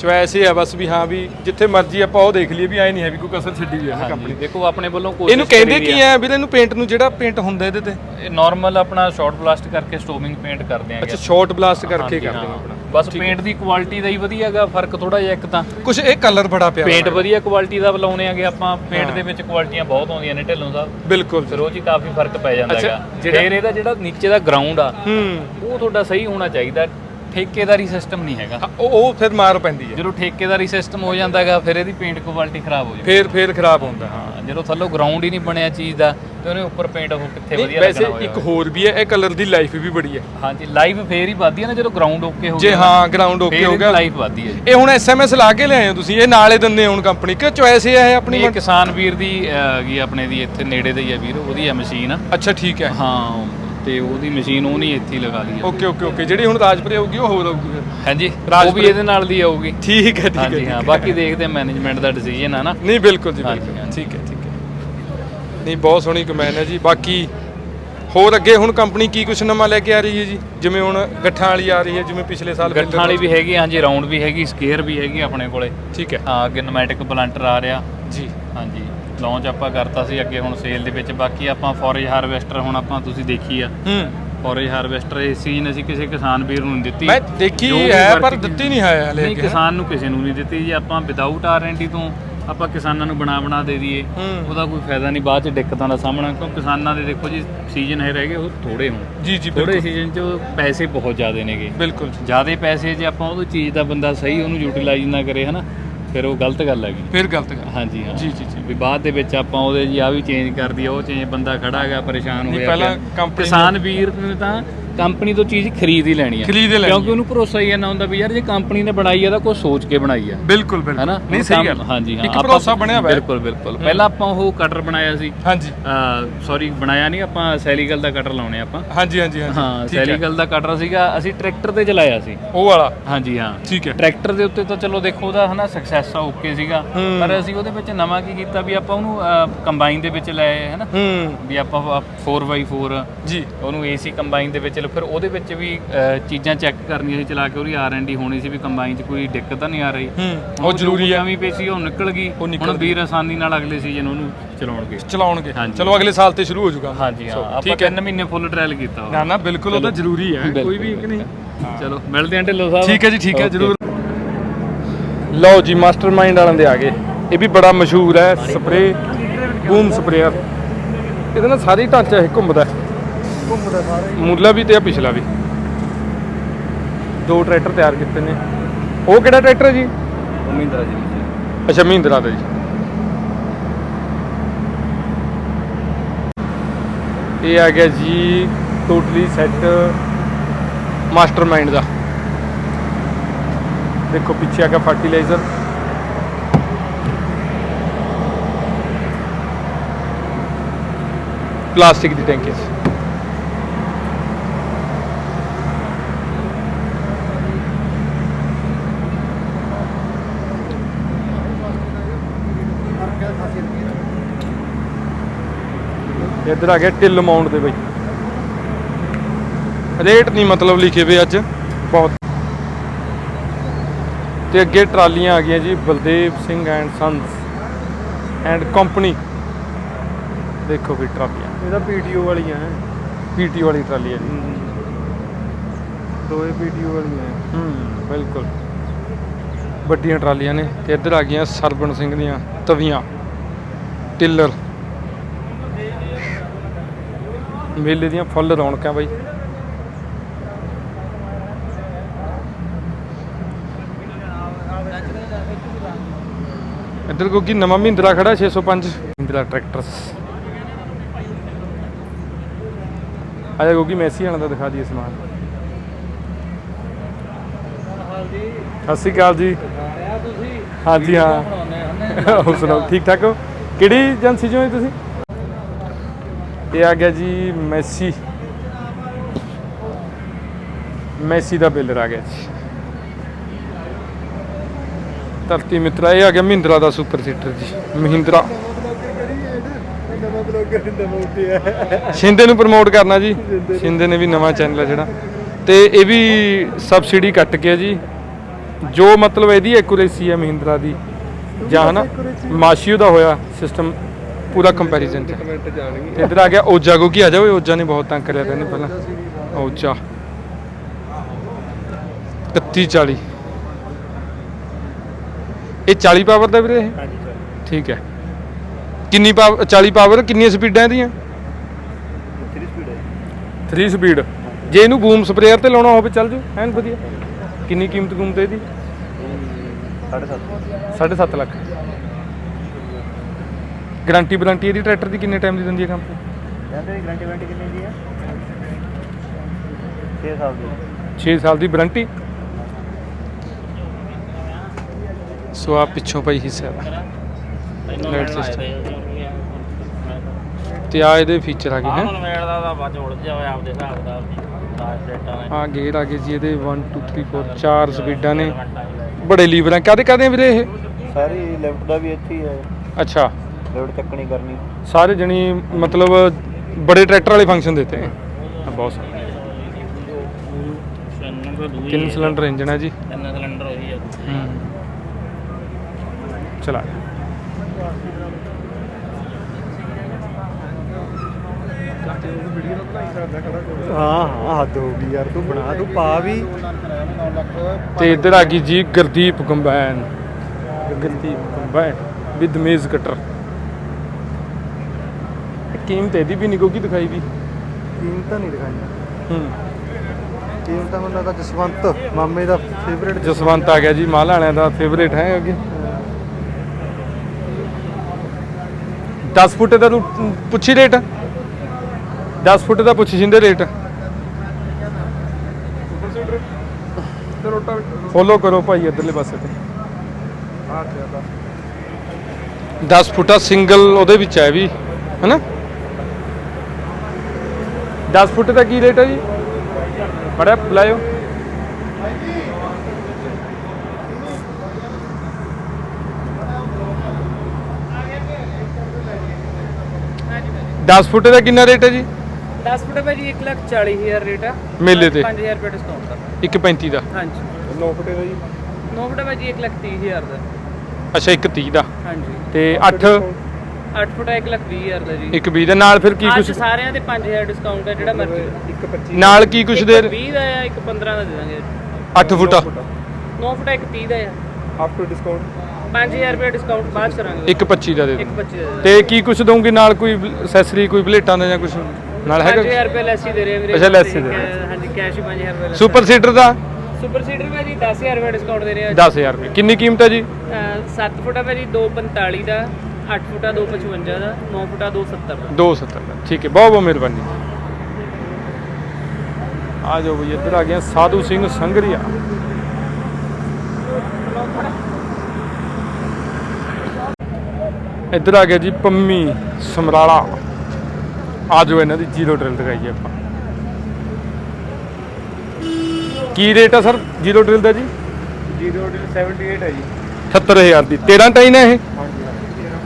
ਚੁਆਇਸ ਇਹ ਹੈ ਬਸ ਵੀ ਹਾਂ ਵੀ ਜਿੱਥੇ ਮਰਜ਼ੀ ਆਪਾਂ ਉਹ ਦੇਖ ਲਈਏ ਵੀ ਐ ਨਹੀਂ ਹੈ ਵੀ ਕੋਈ ਕਸਰ ਛੱਡੀ ਹੋਈ ਹੈ ਕੰਪਨੀ ਦੇਖੋ ਆਪਣੇ ਵੱਲੋਂ ਕੋਸ਼ਿਸ਼ ਇਹਨੂੰ ਕਹਿੰਦੇ ਕੀ ਆ। ਵੀਰੇ ਇਹਨੂੰ ਪੇਂਟ ਨੂੰ ਜਿਹੜਾ ਪੇਂਟ ਹੁੰਦਾ ਇਹਦੇ ਤੇ। ਇਹ ਨਾਰਮਲ ਆਪਣਾ ਸ਼ਾਰਟ ਬਲਾਸਟ ਕਰਕੇ ਸਟੋਮਿੰਗ ਪੇਂਟ ਕਰਦੇ ਆਂਗੇ ਅੱਛਾ ਸ਼ਾਰਟ ਬਲਾਸਟ ਕਰਕੇ ਕਰਦੇ ਆਪਣਾ। ਬਸ ਪੇਂਟ ਦੀ ਕੁਆਲਿਟੀ ਦਾ ਹੀ ਵਧੀਆ ਹੈਗਾ ਫ਼ਰਕ ਥੋੜਾ ਜਿਹਾ ਇੱਕ ਤਾਂ। ਕੁਝ ਇਹ ਕਲਰ ਬੜਾ ਪਿਆਰਾ ਪੇਂਟ ਵਧੀਆ ਕੁਆਲਿਟੀ ਦਾ ਬੁਲਾਉਣੇ ਆਗੇ ਆਪਾਂ ਪੇਂਟ ਦੇ ਵਿੱਚ ਕੁਆਲਿਟੀਆਂ ਬਹੁਤ ਆਉਂਦੀਆਂ ਨੇ ਢਿੱਲੋਂ ਸਾਹਿਬ ਬਿਲਕੁਲ ਫਿਰ ਉਹ ਹੀ ਕਾਫੀ ਫ਼ਰਕ ਪੈ ਜਾਂਦਾ ਹੈਗਾ। ਜਿਹੜਾ- ਫਿਰ ਇਹਦਾ ਜਿਹੜਾ ਨੀਚੇ ਦਾ ਗਰਾਊਂਡ ਆ ਹੂੰ। ਉਹ ਤੁਹਾਡਾ ਸਹੀ ਹੋਣਾ ਚਾਹੀਦਾ। ਠੇਕੇਦਾਰੀ ਸਿਸਟਮ ਨਹੀਂ ਹੈਗਾ। ਹਾਂ, ਉਹ ਉਹ ਫਿਰ ਮਾਰ ਪੈਂਦੀ ਹੈ। ਜਦੋਂ ਠੇਕੇਦਾਰੀ ਸਿਸਟਮ ਹੋ ਜਾਂਦਾ ਹੈਗਾ ਫਿਰ ਇਹਦੀ ਪੇਂਟ ਕੁਆਲਿਟੀ ਖਰਾਬ ਹੋ ਜਾਂਦੀ। ਫੇਰ ਫੇਰ ਖਰਾਬ ਹੁੰਦਾ ਹਾਂ। ਜਦੋਂ ਥੱਲੋਂ ਗਰਾਊਂਡ ਹੀ ਨਹੀਂ ਬਣਿਆ ਚੀਜ਼ ਦਾ ਤੇ ਉਹਨੇ ਉੱਪਰ ਪੇਂਟ ਉਹ ਕਿੱਥੇ ਵਧੀਆ ਵੈਸੇ ਲੱਗਣਾ ਇੱਕ ਹੋਇਆ। ਹੋਰ ਵੀ ਹੈ ਇਹ ਕਲਰ ਦੀ ਲਾਈਫ ਵੀ ਬੜੀ ਹੈ। ਹਾਂਜੀ ਲਾਈਵ ਫੇਰ ਹੀ ਵੱਧਦੀ ਹੈ ਨਾ ਜਦੋਂ ਗਰਾਊਂਡ ਓਕੇ ਹੋ ਜੇ ਗਿਆ ਹਾਂ ਗਰਾਊਂਡ ਓਕੇ ਹੋ ਗਿਆ। ਲਾਈਫ ਵੱਧਦੀ ਹੈ ਜੀ। ਇਹ ਹੁਣ ਐਸਐਮਐਸ ਲਾ ਕੇ ਲਿਆਏ ਹੋ ਤੁਸੀਂ ਇਹ ਨਾਲੇ ਦਿੰਦੇ ਹੁਣ ਕੰਪਨੀ ਕਿ ਚੁਆਇਸ ਇਹ ਹੈ ਆਪਣੀ ਇਹ ਕਿਸਾਨ ਵੀਰ ਦੀ ਹੈਗੀ ਆਪਣੇ ਦੀ ਇੱਥੇ ਨੇੜੇ ਦੇ ਹੀ ਆ ਵੀਰ ਉਹਦੀ ਹੈ ਮਸ਼ੀਨ ਅੱਛਾ ਠੀਕ ਹੈ। ਹਾਂ। ਤੇ ਉਹਦੀ ਮਸ਼ੀਨ ਉਹ ਨਹੀਂ ਇੱਥੇ ਹੀ ਲਗਾ ਲਈ ਓਕੇ ਓਕੇ ਓਕੇ ਜਿਹੜੀ ਹੁਣ ਰਾਜਪੁਰੇ ਆਊਗੀ ਉਹ ਹੋਰ ਆਊਗੀ ਫਿਰ? ਹਾਂਜੀ ਉਹ ਰਾਜਪੁਰੇ- ਵੀ ਇਹਦੇ ਨਾਲ ਦੀ ਆਊਗੀ। ਠੀਕ ਹੈ ਠੀਕ ਹੈ ਹਾਂਜੀ ਠੀਕ ਹਾਂ ਹੈ। ਬਾਕੀ ਦੇਖਦੇ ਮੈਨੇਜਮੈਂਟ ਦਾ ਡਿਸੀਜਨ ਆ ਨਾ। ਨਹੀਂ ਬਿਲਕੁਲ ਜੀ ਹਾਂਜੀ, ਬਿਲਕੁਲ। ਹਾਂਜੀ। ਠੀਕ ਹੈ ਠੀਕ ਹੈ। ਨਹੀਂ ਬਹੁਤ ਸੋਹਣੀ ਕਮੈਨ ਹੈ ਜੀ। ਬਾਕੀ ਹੋਰ ਅੱਗੇ ਹੁਣ ਕੰਪਨੀ ਕੀ ਕੁਛ ਨਵਾਂ ਲੈ ਕੇ ਆ ਰਹੀ ਹੈ ਜੀ? ਜਿਵੇਂ ਹੁਣ ਗੱਠਾਂ ਵਾਲੀ ਆ ਰਹੀ ਹੈ ਜਿਵੇਂ ਪਿਛਲੇ ਸਾਲ ਗੱਠਾਂ ਵਾਲੀ ਵੀ ਹੈਗੀ ਹਾਂਜੀ ਰਾਉਂਡ ਵੀ ਹੈਗੀ ਸਕੇਅਰ ਵੀ ਹੈਗੀ ਆਪਣੇ ਕੋਲੇ। ਠੀਕ ਹੈ। ਹਾਂ ਅੱਗੇ ਨੋਮੈਟਿਕ ਪਲਾਂਟਰ ਆ ਰਿਹਾ। ਜੀ। ਹਾਂਜੀ। ਲਾਂਚ ਆਪਾਂ ਕਰਤਾ ਸੀ ਅੱਗੇ ਹੁਣ ਸੇਲ ਦੇ ਵਿੱਚ। ਬਾਕੀ ਆਪਾਂ ਫੋਰੇਜ ਹਾਰਵੈਸਟਰ ਹੁਣ ਆਪਾਂ ਤੁਸੀਂ ਦੇਖੀ ਆ। ਹੂੰ। ਫੋਰੇਜ ਹਾਰਵੈਸਟਰ ਇਸ ਸੀਜ਼ਨ ਅਸੀਂ ਕਿਸੇ ਕਿਸਾਨ ਵੀਰ ਨੂੰ ਨਹੀਂ ਦਿੱਤੀ। ਮੈਂ ਦੇਖੀ ਜੋ ਵੀ ਹੈ ਪਰ ਦਿੱਤੀ ਨਹੀਂ ਹੈ ਹਲੇ ਨਹੀਂ। ਕਿਸਾਨ ਨੂੰ ਕਿਸੇ ਨੂੰ ਨਹੀਂ ਦਿੱਤੀ ਜੀ। ਆਪਾਂ ਵਿਦਆਊਟ ਆਰਐਨਡੀ ਤੋਂ ਆਪਾਂ ਕਿਸਾਨਾਂ ਨੂੰ ਬਣਾ ਬਣਾ ਦੇ ਦਈਏ। ਹੂੰ। ਉਹਦਾ ਕੋਈ ਫਾਇਦਾ ਨਹੀਂ ਬਾਅਦ ਚ ਦਿੱਕਤਾਂ ਦਾ ਸਾਹਮਣਾ। ਕਿਉਂ? ਕਿਸਾਨਾਂ ਦੇ ਦੇਖੋ ਜੀ ਸੀਜ਼ਨ ਹੈ ਰਹਿ ਗਏ ਉਹ ਥੋੜੇ ਹੋਣ। ਜੀ ਜੀ ਥੋੜੇ ਬਿਲਕੁਲ। ਸੀਜ਼ਨ ਚ ਪੈਸੇ ਬਹੁਤ ਜ਼ਿਆਦੇ ਨੇਗੇ। ਬਿਲਕੁਲ। ਜ਼ਿਆਦੇ ਪੈਸੇ ਜੇ ਆਪਾਂ ਉਹ ਚੀਜ਼ ਦਾ ਬੰਦਾ ਸਹੀ ਉਹਨੂੰ ਯੂਟਿਲਾਈਜ਼ ਨਾ ਕਰੇ ਹਨਾ? ਫਿਰ ਉਹ ਗਲਤ ਗੱਲ ਹੈਗੀ। ਫਿਰ ਗਲਤ ਗੱਲ। ਹਾਂਜੀ ਹਾਂ। ਜੀ, ਜੀ, ਜੀ। ਵੀ ਬਾਅਦ ਦੇ ਵਿੱਚ ਆਪਾਂ ਉਹਦੇ ਜੀ ਆ ਵੀ ਚੇਂਜ ਕਰ ਦਈਏ ਉਹ ਚੇਂਜ ਬੰਦਾ ਖੜਾ ਹੈਗਾ ਪਰੇਸ਼ਾਨ ਹੋਇਆ ਪਹਿਲਾਂ ਕਿਸਾਨ ਵੀਰ ਨੇ ਤਾਂ ਕੰਪਨੀ ਤੋਂ ਚੀਜ਼ ਖਰੀਦ ਹੀ ਲੈਣੀ ਹੈ ਖਰੀਦ ਹੀ ਲੈਣੀ ਕਿਉਂਕਿ ਉਹਨੂੰ ਭਰੋਸਾ ਹੀ ਨਾ ਹੁੰਦਾ ਵੀ ਯਾਰ ਜੇ ਕੰਪਨੀ ਨੇ ਬਣਾਈ ਆ ਤਾਂ ਕੁਝ ਸੋਚ ਕੇ ਬਣਾਈ ਆ। ਬਿਲਕੁਲ ਬਿਲਕੁਲ। ਹੈਨਾ? ਨਹੀਂ ਸਹੀ ਗੱਲ। ਹਾਂਜੀ ਹਾਂ ਇੱਕ ਭਰੋਸਾ ਬਣਿਆ ਹੋਇਆ। ਬਿਲਕੁਲ ਬਿਲਕੁਲ। ਪਹਿਲਾਂ ਆਪਾਂ ਉਹ ਕਟਰ ਬਣਾਇਆ ਸੀ। ਹਾਂਜੀ। ਸੌਰੀ ਬਣਾਇਆ ਨਹੀਂ ਆਪਾਂ ਸੈਲੀਗਲ ਦਾ ਕਟਰ ਲਾਉਣੇ ਆਪਾਂ। ਹਾਂਜੀ ਹਾਂਜੀ ਹਾਂਜੀ। ਹਾਂ ਸੈਲੀਗਲ ਦਾ ਕਟਰ ਸੀਗਾ ਅਸੀਂ ਟਰੈਕਟਰ ਤੇ ਚਲਾਇਆ ਸੀ। ਉਹ ਵਾਲਾ? ਹਾਂਜੀ ਹਾਂ। ਠੀਕ ਹੈ। ਟਰੈਕਟਰ ਦੇ ਉੱਤੇ ਤਾਂ ਚਲੋ ਦੇਖੋ ਉਹਦਾ ਹਨਾ ਸਕਸੈਸ ਆ ਓਕੇ ਸੀਗਾ। ਪਰ ਅਸੀਂ ਉਹਦੇ ਵਿੱਚ ਨਵਾਂ ਕੀ ਕੀਤਾ ਵੀ ਆਪਾਂ ਉਹਨੂੰ ਕੰਬਾਈਨ ਦੇ ਵਿੱਚ ਲਏ ਹਨਾ? ਵੀ ਆਪਾਂ 4x4 ਜੀ। ਉਹਨੂੰ ਏਸੀ ਕੰਬਾਈਨ ਦੇ ਵਿੱਚ ਚਲੋ ਫਿਰ ਉਹਦੇ ਵਿੱਚ ਵੀ ਚੀਜ਼ਾਂ ਚੈੱਕ ਕਰਨੀਆਂ ਸੀ ਚਲਾ ਕੇ ਉਹਦੀ ਆਰ&ਡੀ ਹੋਣੀ ਸੀ ਵੀ ਕੰਬਾਈਨ 'ਚ ਕੋਈ ਦਿੱਕਤ ਤਾਂ ਨਹੀਂ ਆ ਰਹੀ। ਹੂੰ ਉਹ ਜ਼ਰੂਰੀ ਹੈ ਕਮੀ ਪਈ ਸੀ ਉਹ ਨਿਕਲ ਗਈ। ਉਹ ਨਿਕਲ ਹੁਣ ਵੀਰ ਆਸਾਨੀ ਨਾਲ ਅਗਲੇ ਸੀਜ਼ਨ ਉਹਨੂੰ ਚਲਾਉਣਗੇ। ਚਲਾਉਣਗੇ। ਹਾਂਜੀ। ਚਲੋ ਅਗਲੇ ਸਾਲ ਤੇ ਸ਼ੁਰੂ ਹੋ ਜਾਊਗਾ। ਹਾਂਜੀ ਹਾਂ ਆਪਾਂ ਠੀਕ ਹੈ। 3 ਮਹੀਨੇ ਫੁੱਲ ਟ੍ਰਾਇਲ ਕੀਤਾ ਨਾ ਨਾ ਬਿਲਕੁਲ ਉਹ ਤਾਂ ਜ਼ਰੂਰੀ ਹੈ ਕੋਈ ਵੀ ਕਿ ਨਹੀਂ। ਚਲੋ ਮਿਲਦੇ ਆਂ ਢਿੱਲੋਂ ਸਾਹਿਬ। ਠੀਕ ਹੈ ਜੀ ਠੀਕ ਹੈ. ਜਰੂਰ। ਲਓ ਜੀ ਮਾਸਟਰਮਾਈਂਡ ਵਾਲਿਆਂ ਦੇ ਆ ਗਏ। ਇਹ ਵੀ ਬੜਾ ਮਸ਼ਹੂਰ ਹੈ ਸਪਰੇ ਬੂਮ ਸਪਰੇਅਰ ਇਹਦੇ ਨਾਲ ਸਾਰੀ ਢਾਂਚਾ ਇਹ ਘੁੰਮਦਾ ਘੁੰਮਦਾ ਸਾਰਾ ਹੀ। ਮੁੱਲਾ ਵੀ ਤੇ ਆ ਪਿਛਲਾ ਵੀ। ਦੋ ਟਰੈਕਟਰ ਤਿਆਰ ਕੀਤੇ ਨੇ। ਉਹ ਕਿਹੜਾ ਟਰੈਕਟਰ ਹੈ ਜੀ? ਮਹਿੰਦਰਾ ਜੀ ਅੱਛਾ ਮਹਿੰਦਰਾ ਦਾ ਜੀ। ਇਹ ਆ ਗਿਆ ਜੀ ਟੋਟਲੀ ਸੈੱਟ ਮਾਸਟਰਮਾਈਂਡ ਦਾ। ਦੇਖੋ ਪਿੱਛੇ ਆ ਗਿਆ ਫਰਟੀਲਾਈਜ਼ਰ ਪਲਾਸਟਿਕ ਦੀ ਟੈਂਕੀ 'ਚ ਇੱਧਰ ਆ ਗਿਆ ਟਿਲ ਅਮਾਉਂਟ ਦੇ ਬਈ ਰੇਟ ਨਹੀਂ ਮਤਲਬ ਲਿਖੇ ਵੇ ਅੱਜ ਬਹੁਤ। ਤੇ ਅੱਗੇ ਟਰਾਲੀਆਂ ਆ ਗਈਆਂ ਜੀ Baldev Singh and sons and company. ਦੇਖੋ ਵੀ ਟਰਾਲੀਆਂ। ਇਹਦਾ ਪੀਟੀਓ ਵਾਲੀਆਂ ਹੈ। ਪੀਟੀ ਵਾਲੀ ਟਰਾਲੀ ਹੈ ਜੀ। ਦੋਏ ਪੀਟੀਓ ਵਾਲੀਆਂ ਹੈ। ਹੂੰ ਬਿਲਕੁਲ। ਵੱਡੀਆਂ ਟਰਾਲੀਆਂ ਨੇ। ਤੇ ਇੱਧਰ ਆ ਗਈਆਂ ਸਰਬਣ ਸਿੰਘ ਦੀਆਂ ਤਵੀਆਂ। ਟਿੱਲਰ। ਮੇਲੇ ਦੀਆਂ ਫੁੱਲ ਰੌਣਕਾਂ ਬਾਈ। ਇੱਧਰ ਕਿਉਂਕਿ ਨਵਾਂ ਮਹਿੰਦਰਾ ਖੜਾ 605 ਮਹਿੰਦਰਾ ਟਰੈਕਟਰਸ। ਆ ਜਾ ਕਿਉਂਕਿ ਮੈਸੀ ਵਾਲਾ ਦਾ ਦਿਖਾ ਦਈਏ ਸਮਾਨ। ਸਤਿ ਸ਼੍ਰੀ ਅਕਾਲ ਜੀ। ਹਾਂਜੀ ਹਾਂ। ਹੋਰ ਸੁਣਾਓ ਠੀਕ ਠਾਕ ਹੋ? ਕਿਹੜੀ ਏਜੰਸੀ ਚੋਂ ਤੁਸੀਂ? ਇਹ ਆ ਗਿਆ ਜੀ ਮੈਸੀ। ਮੈਸੀ ਦਾ ਬਿੱਲਰ ਆ ਗਿਆ ਜੀ। ਧਰਤੀ ਮਿੱਤਰਾ, ਇਹ ਆ ਗਿਆ ਮਹਿੰਦਰਾ ਦਾ ਸੁਪਰ ਸੀਟਰ ਜੀ। ਮਹਿੰਦਰਾ। ਸ਼ਿੰਦੇ ਨੂੰ ਪ੍ਰਮੋਟ ਕਰਨਾ ਜੀ। ਸ਼ਿੰਦੇ ਨੇ ਵੀ ਨਵਾਂ ਚੈਨਲ ਹੈ ਜਿਹੜਾ। ਤੇ ਇਹ ਵੀ ਸਬਸਿਡੀ ਕੱਟ ਕੇ ਜੀ। ਜੋ ਮਤਲਬ ਇਹਦੀ ਐਕੂਰੇਸੀ ਹੈ ਮਹਿੰਦਰਾ ਦੀ। ਜਾਂ ਹਨਾ ਮਾਸ਼ੀਓ ਦਾ ਹੋਇਆ ਸਿਸਟਮ ਪੂਰਾ ਕੰਪੈਰੀਜ਼ਨ ਚ ਕਮੈਂਟ ਜਾਣਗੇ ਤੇ ਇੱਧਰ ਆ ਗਿਆ ਓਜਾ ਕੋ ਕੀ ਆ ਜਾਓ ਓਜਾ ਨੇ ਬਹੁਤ ਤੰਗ ਕਰਿਆ ਤੈਨੂੰ ਪਹਿਲਾਂ। ਓਜਾ। 31 40 ਇਹ 40 ਪਾਵਰ ਦਾ ਵੀਰੇ ਇਹ? ਠੀਕ ਹੈ। ਕਿੰਨੀ ਪਾਵਰ 40 ਪਾਵਰ ਕਿੰਨੀਆਂ ਸਪੀਡਾਂ ਇਹਦੀਆਂ? 3 ਸਪੀਡ ਹੈ? 3 ਸਪੀਡ ਜੇ ਇਹਨੂੰ ਬੂਮ ਸਪਰੇਅਰ ਤੇ ਲਾਉਣਾ ਹੋਵੇ ਚੱਲ ਜੂ ਐਨ ਵਧੀਆ। ਕਿੰਨੀ ਕੀਮਤ ਕੂਮਤ ਇਹਦੀ? 7.5 7.5 ਲੱਖ। ਗਾਰੰਟੀ ਵਾਰੰਟੀ ਇਹਦੀ ਟਰੈਕਟਰ ਦੀ ਕਿੰਨੇ ਟਾਈਮ ਦੀ ਦਿੰਦੀ ਹੈ ਕੰਪਨੀ ਕਹਿੰਦੇ ਗਰੰਟੀ ਵਾਰੰਟੀ ਕਿੰਨੀ ਦੀ ਹੈ? 6 ਸਾਲ ਦੀ। 6 ਸਾਲ ਦੀ ਵਾਰੰਟੀ ਸੋ ਆ ਪਿੱਛੋਂ ਪਈ ਹਿੱਸਾ। ਦਾ system। ਤੇ ਆ ਇਹਦੇ ਫੀਚਰ ਆ ਗਏ ਹੈ? ਆਹ ਮੇੜ ਦਾ ਤਾਂ ਚ ਉਲਝ ਜਾਵੇ ਆਪਦੇ ਹਿਸਾਬ ਦਾ ਦਾਜ ਪਲੇਟਾਂ ਨੇ ਆ ਗੇਅਰ ਆ ਗਏ ਜੀ ਇਹਦੇ 1 2 3 4 ਚਾਰ ਸਪੀਡਾਂ ਨੇ। ਬੜੇ ਲੀਵਰ ਆ। ਕਾਦੇ ਕਾਦੇ ਵੀਰੇ ਇਹ? ਸਾਰੀ ਲੈਫਟ ਦਾ ਵੀ ਇੱਥੇ ਹੀ ਹੈ। ਅੱਛਾ। ਲੈਫਟ ਚੱਕਣੀ ਕਰਨੀ। ਸਾਰੇ ਜਣੀ ਮਤਲਬ ਬੜੇ ਟਰੈਕਟਰ ਵਾਲੇ ਫੰਕਸ਼ਨ ਦਿੱਤੇ ਆ ਬਹੁਤ ਸਾਰੇ। ਸਿਲੰਡਰ ਦੂਈ ਤਿੰਨ ਸਿਲੰਡਰ ਇੰਜਨ ਹੈ ਜੀ। ਤਿੰਨ ਸਿਲੰਡਰ ਉਹੀ ਆ। ਚਲਾ ਹਾਂ ਹਾਂ ਹੱਦ ਹੋ ਗਈ ਯਾਰ ਤੂੰ ਬਣਾ ਤੂੰ ਪਾ ਵੀ। ਤੇ ਇੱਧਰ ਆ ਗਈ ਜੀ Gurdeep combine Gurdeep combine with maize cutter ਕੀਮਤ ਇਹਦੀ ਵੀ ਨਹੀਂ ਕੋਈ ਦਿਖਾਈ ਵੀ। ਕੀਮਤਾਂ ਨਹੀਂ ਦਿਖਾਈਆਂ ਹੂੰ। ਕੀਮਤਾਂ ਮੈਨੂੰ ਲੱਗਦਾ ਜਸਵੰਤ ਮਾਮੇ ਦਾ ਫੇਵਰੇਟ ਜਸਵੰਤ। ਆ ਗਿਆ ਜੀ ਮਾਲ ਵਾਲਿਆਂ ਦਾ ਫੇਵਰੇਟ ਹੈ ਅੱਗੇ। 10 ਫੁੱਟ ਦਾ ਤੂੰ ਪੁੱਛੀ ਰੇਟ। 10 ਫੁੱਟ ਦਾ ਪੁੱਛ ਜਿੰਦੇ ਰੇਟ। ਫੋਲੋ ਕਰੋ ਭਾਈ ਇਧਰਲੇ ਪਾਸੇ ਤੇ। 10 ਫੁੱਟਾ ਸਿੰਗਲ ਉਹਦੇ ਵਿੱਚ ਹੈ ਵੀ ਹੈਨਾ? 10 ਫੁੱਟ ਦਾ ਕੀ ਰੇਟ ਹੈ ਜੀ? ਬੜਾ ਬੁਲਾਇਓ ਦਸ ਫੁੱਟ ਦਾ ਕਿੰਨਾ ਰੇਟ ਹੈ ਜੀ? 10 ਫੁੱਟ ਭਾਜੀ 1 ਲੱਖ 40 ਹਜ਼ਾਰ ਰੇਟ ਆ। ਮੇਲੇ ਤੇ। 5000 ਰੁਪਏ ਡਿਸਕਾਊਂਟ ਕਰ 1.35 ਦਾ। ਹਾਂਜੀ। 9 ਫੁੱਟੇ ਦਾ ਜੀ। 9 ਫੁੱਟ ਭਾਜੀ 1 ਲੱਖ 30 ਹਜ਼ਾਰ ਦਾ। ਅੱਛਾ 1.30 ਦਾ। ਹਾਂਜੀ। ਤੇ 8 8 ਫੁੱਟ 1 ਲੱਖ 20 ਹਜ਼ਾਰ ਦਾ ਜੀ। 1.20 ਦੇ ਨਾਲ ਫਿਰ ਕੀ ਅੱਜ ਕੁਛ ਸਾਰਿਆਂ ਦੇ 5000 ਡਿਸਕਾਊਂਟ ਹੈ ਜਿਹੜਾ ਮਰਜ਼ੀ ਨਾਲ ਕੀ ਕੁਛ ਦੇ 20 ਦਾ ਆ ਇੱਕ 15 ਦਾ ਦੇ ਦਾਂਗੇ। 8 ਫੁੱਟ 9 ਫੁੱਟ ਇੱਕ 30 ਦਾ ਆ। ਆਫਟਰ ਡਿਸਕਾਊਂਟ 5000 ਰੁਪਏ ਡਿਸਕਾਊਂਟ ਬਾਅਦ 'ਚ ਕਰਾਂਗੇ। 1.25 ਦਾ ਦਿਓ। 25 ਦਾ ਦੇ ਤੇ ਕੀ ਕੁਛ ਦਊਂਗੇ ਨਾਲ ਕੋਈ ਐਕਸੈਸਰੀ ਕੋਈ ਪਲੇਟਾਂ ਦਾ ਜਾਂ ਕੁਛ? ਨਾਲ ਹੈਗਾ 5000 ਰੁਪਏ ਲੈਸ ਹੀ ਦੇ ਰਹੇ ਆ ਵੀਰੇ। ਅੱਛਾ, less ਹੀ ਦੇ ਕੈ- ਹਾਂਜੀ ਕੈਸ਼ ਹੀ 5000 ਰੁਪਏ ਲੈਸ। ਸੁਪਰ ਸੀਡਰ ਦਾ? ਸੁਪਰ ਸੀਡਰ ਭਾਜੀ 10000 ਰੁਪਏ ਡਿਸਕਾਊਂਟ ਦੇ ਰਹੇ। ਆ 10000 ਰੁਪਏ। ਕਿੰਨੀ ਕੀਮਤ ਹੈ ਜੀ? 7 ਫੁੱਟ ਆ ਭਾਜੀ 245 ਦਾ। 8 ਫੁੱਟ ਆ 255 ਦਾ 9 ਫੁੱਟ ਆ 270 ਦਾ। 270 ਦਾ। ਠੀਕ ਹੈ ਬਹੁਤ ਬਹੁਤ ਮਿਹਰਬਾਨੀ ਆ ਜਾਓ ਬਈ ਇੱਧਰ ਆ ਗਿਆ ਸਾਧੂ ਸਿੰਘ ਸੰਗਰੀਆ। ਇੱਧਰ ਆ ਗਿਆ ਜੀ ਪੰਮੀ ਸਮਰਾਲਾ। ਆ ਜਾਓ ਇਹਨਾਂ ਦੀ ਜ਼ੀਰੋ ਡਰਿਲ ਦਿਖਾਈਏ ਆਪਾਂ। ਕੀ ਰੇਟ ਆ ਸਰ ਜ਼ੀਰੋ ਡਰਿਲ ਦਾ ਜੀ? 078 ਹੈ ਜੀ। 78000 ਦੀ। 13 ਟਾਈਨ ਹੈ ਇਹ?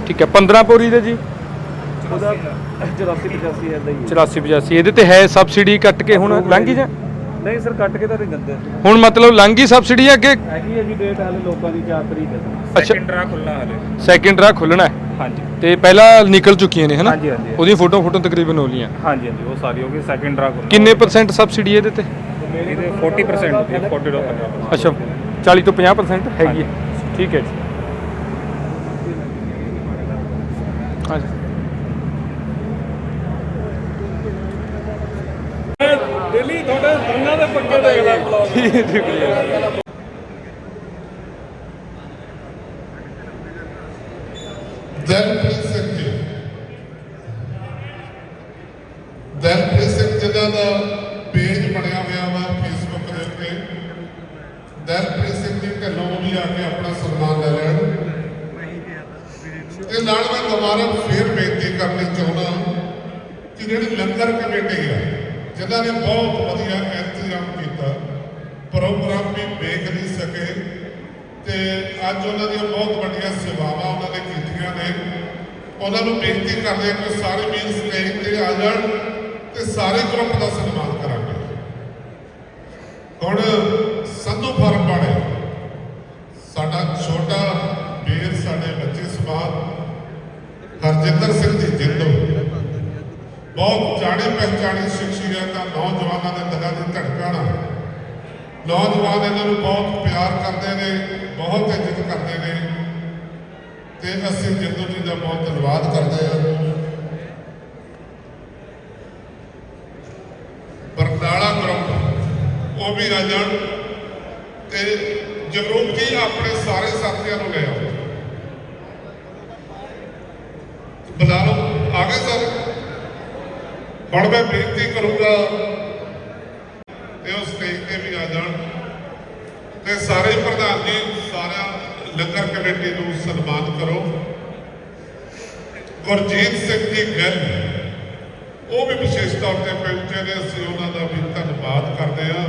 ਠੀਕ ਹੈ 15 ਪੋਰੀ ਦੇ ਜੀ? ਉਹਦਾ 84 85 ਹੈ ਦਾ ਹੀ 84 85 ਇਹਦੇ ਤੇ ਹੈ ਸਬਸਿਡੀ ਕੱਟ ਕੇ ਹੁਣ ਲੰਘੀ ਜਾਂ। ਨਹੀਂ ਸਰ ਕੱਟ ਕੇ ਤਾਂ ਨਹੀਂ ਦਿੰਦੇ ਹੁਣ ਮਤਲਬ ਲੰਘੀ ਸਬਸਿਡੀ ਅੱਗੇ? ਹੈਗੀ ਹੈ ਜੀ ਡੇਟ ਹਾਲੇ ਲੋਕਾਂ ਦੀ 4 ਤਰੀਕ ਹੈ। ਅੱਛਾ। ਡਰਾ ਖੁੱਲਣਾ ਹਲੇ। ਸੈਕਿੰਡ ਰਾ ਖੁੱਲਣਾ ਹੈ? ਹਾਂਜੀ। ਤੇ ਪਹਿਲਾਂ ਨਿਕਲ ਚੁੱਕੀਆਂ ਨੇ ਹਨਾ ਹਾਂਜੀ, ਹਾਂਜੀ। ਉਹਦੀਆਂ ਫੋਟੋ ਫੋਟੋ ਤਕਰੀਬਨ ਹੋ ਲੀਆਂ ਹਾਂਜੀ ਹਾਂਜੀ ਉਹ ਸਾਰੀ ਹੋ ਗਈ ਸੈਕਿੰਡ ਖੁੱਲ੍ਹਣਾ। ਕਿੰਨੇ ਪਰਸੈਂਟ ਸਬਸਿਡੀ ਇਹਦੇ ਤੇ? ਇਹਦੇ 40% ਹੁੰਦੀ ਹੈ 40 ਤੋਂ 50 ਅੱਛਾ 40 ਤੋਂ 50% ਹੈਗੀ ਹੈ। ਠੀਕ ਹੈ ਜੀ ਹਾਂਜੀ ਦਿੱਲੀ ਤੁਹਾਡੇ ਦੋਨਾਂ ਦੇ ਪੱਕੇ ਜੀ ਦਲਪ੍ਰੀਤ ਸਿੰਘ ਜਿਨ੍ਹਾਂ ਦਾ ਪੇਜ ਬਣਿਆ ਹੋਇਆ ਵਾ ਫੇਸਬੁੱਕ ਦੇ ਉੱਤੇ। ਦਲਪ੍ਰੀਤ ਸਿੰਘ ਜੀ ਢਿੱਲੋਂ ਵੀ ਆ ਕੇ ਆਪਣਾ ਸਨਮਾਨ ਲੈ ਲੈਣ। ਦੁਬਾਰਾ ਫੇਰ ਬੇਨਤੀ ਕਰਨੀ ਚਾਹੁੰਦਾ ਕਿ ਜਿਹੜੀ ਲੰਗਰ ਕਮੇਟੀ ਆ, ਜਿਨ੍ਹਾਂ ਨੇ ਬਹੁਤ ਵਧੀਆ ਇੰਤਜ਼ਾਮ ਕੀਤਾ, ਪ੍ਰੋਗਰਾਮ ਵੀ ਵੇਖ ਨਹੀਂ ਸਕੇ ਤੇ ਅੱਜ ਉਹਨਾਂ ਦੀਆਂ ਬਹੁਤ ਵੱਡੀਆਂ ਸੇਵਾਵਾਂ ਉਹਨਾਂ ਨੇ ਕੀਤੀਆਂ ਨੇ। ਉਹਨਾਂ ਨੂੰ ਬੇਨਤੀ ਕਰਦੇ ਹਾਂ ਕਿ ਸਾਰੇ ਵੀਰ ਸਟੇਜ ਤੇ ਆ ਜਾਣ ਤੇ ਸਾਰੇ ਗਰੁੱਪ ਦਾ ਸਨਮਾਨ ਕਰਾਂਗੇ। ਹੁਣ ਸੰਧੂ ਫਾਰਮ ਵਾਲੇ ਸਾਡਾ ਛੋਟਾ ਵੀਰ ਸਾਡੇ ਬੱਚੇ ਸਮਾਨ ਹਰਜਿੰਦਰ ਸਿੰਘ ਜੀ ਜਿੰਦੋ ਬਹੁਤ ਜਾਣੇ ਪਹਿਚਾਣੇ ਸ਼ਖਸੀਅਤਾਂ ਨੌਜਵਾਨਾਂ ਦੇ ਦਿਲਾਂ ਦੀ ਧੜਕਣ ਨੌਜਵਾਨ ਇਹਨਾਂ ਨੂੰ ਬਹੁਤ ਪਿਆਰ ਕਰਦੇ ਨੇ, ਬਹੁਤ ਇੱਜ਼ਤ ਕਰਦੇ ਨੇ। ਤੇ ਅਸੀਂ ਜਿੰਦੂ ਜੀ ਦਾ ਬਹੁਤ ਧੰਨਵਾਦ ਕਰਦੇ ਹਾਂ। ਬਰਨਾਲਾ ਗਰੁੱਪ ਉਹ ਵੀ ਆ ਜਾਣ ਤੇ ਜਗਰੂਪ ਜੀ ਆਪਣੇ ਸਾਰੇ ਸਾਥੀਆਂ ਨੂੰ ਲੈ ਆਓ। ਬੁਲਾ ਲਓ ਆ ਗਏ ਸਰ। ਹੁਣ ਮੈਂ ਬੇਨਤੀ ਕਰੂੰਗਾ ਤੇ ਉਹ ਸਟੇਜ ਤੇ ਵੀ ਆ ਜਾਣ। ਤੇ ਸਾਰੇ ਪ੍ਰਧਾਨ ਜੀ, ਸਾਰਿਆਂ ਲੰਗਰ ਕਮੇਟੀ ਨੂੰ ਸਨਮਾਨ ਕਰੋ। ਗੁਰਜੀਤ ਸਿੰਘ ਜੀ ਗਿੱਲ, ਉਹ ਵੀ ਵਿਸ਼ੇਸ਼ ਤੌਰ ਤੇ ਪਹੁੰਚੇ ਨੇ, ਅਸੀਂ ਉਹਨਾਂ ਦਾ ਵੀ ਧੰਨਵਾਦ ਕਰਦੇ ਹਾਂ।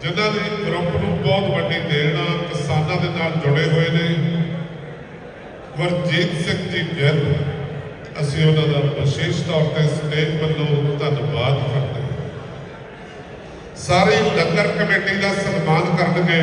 ਜਿਨ੍ਹਾਂ ਨੇ ਗਰੁੱਪ ਨੂੰ ਬਹੁਤ ਵੱਡੀ ਦੇਣ ਆ ਕਿਸਾਨਾਂ ਦੇ ਨਾਲ ਜੁੜੇ ਹੋਏ ਨੇ। ਗੁਰਜੀਤ ਸਿੰਘ ਜੀ ਗਿੱਲ ਅਸੀਂ ਉਹਨਾਂ ਦਾ ਵਿਸ਼ੇਸ਼ ਤੌਰ ਤੇ ਸਟੇਜ ਵੱਲੋਂ ਧੰਨਵਾਦ ਕਰਦੇ ਹਾਂ। ਸਾਰੀ ਲੰਗਰ ਕਮੇਟੀ ਦਾ ਸਨਮਾਨ ਕਰਨਗੇ।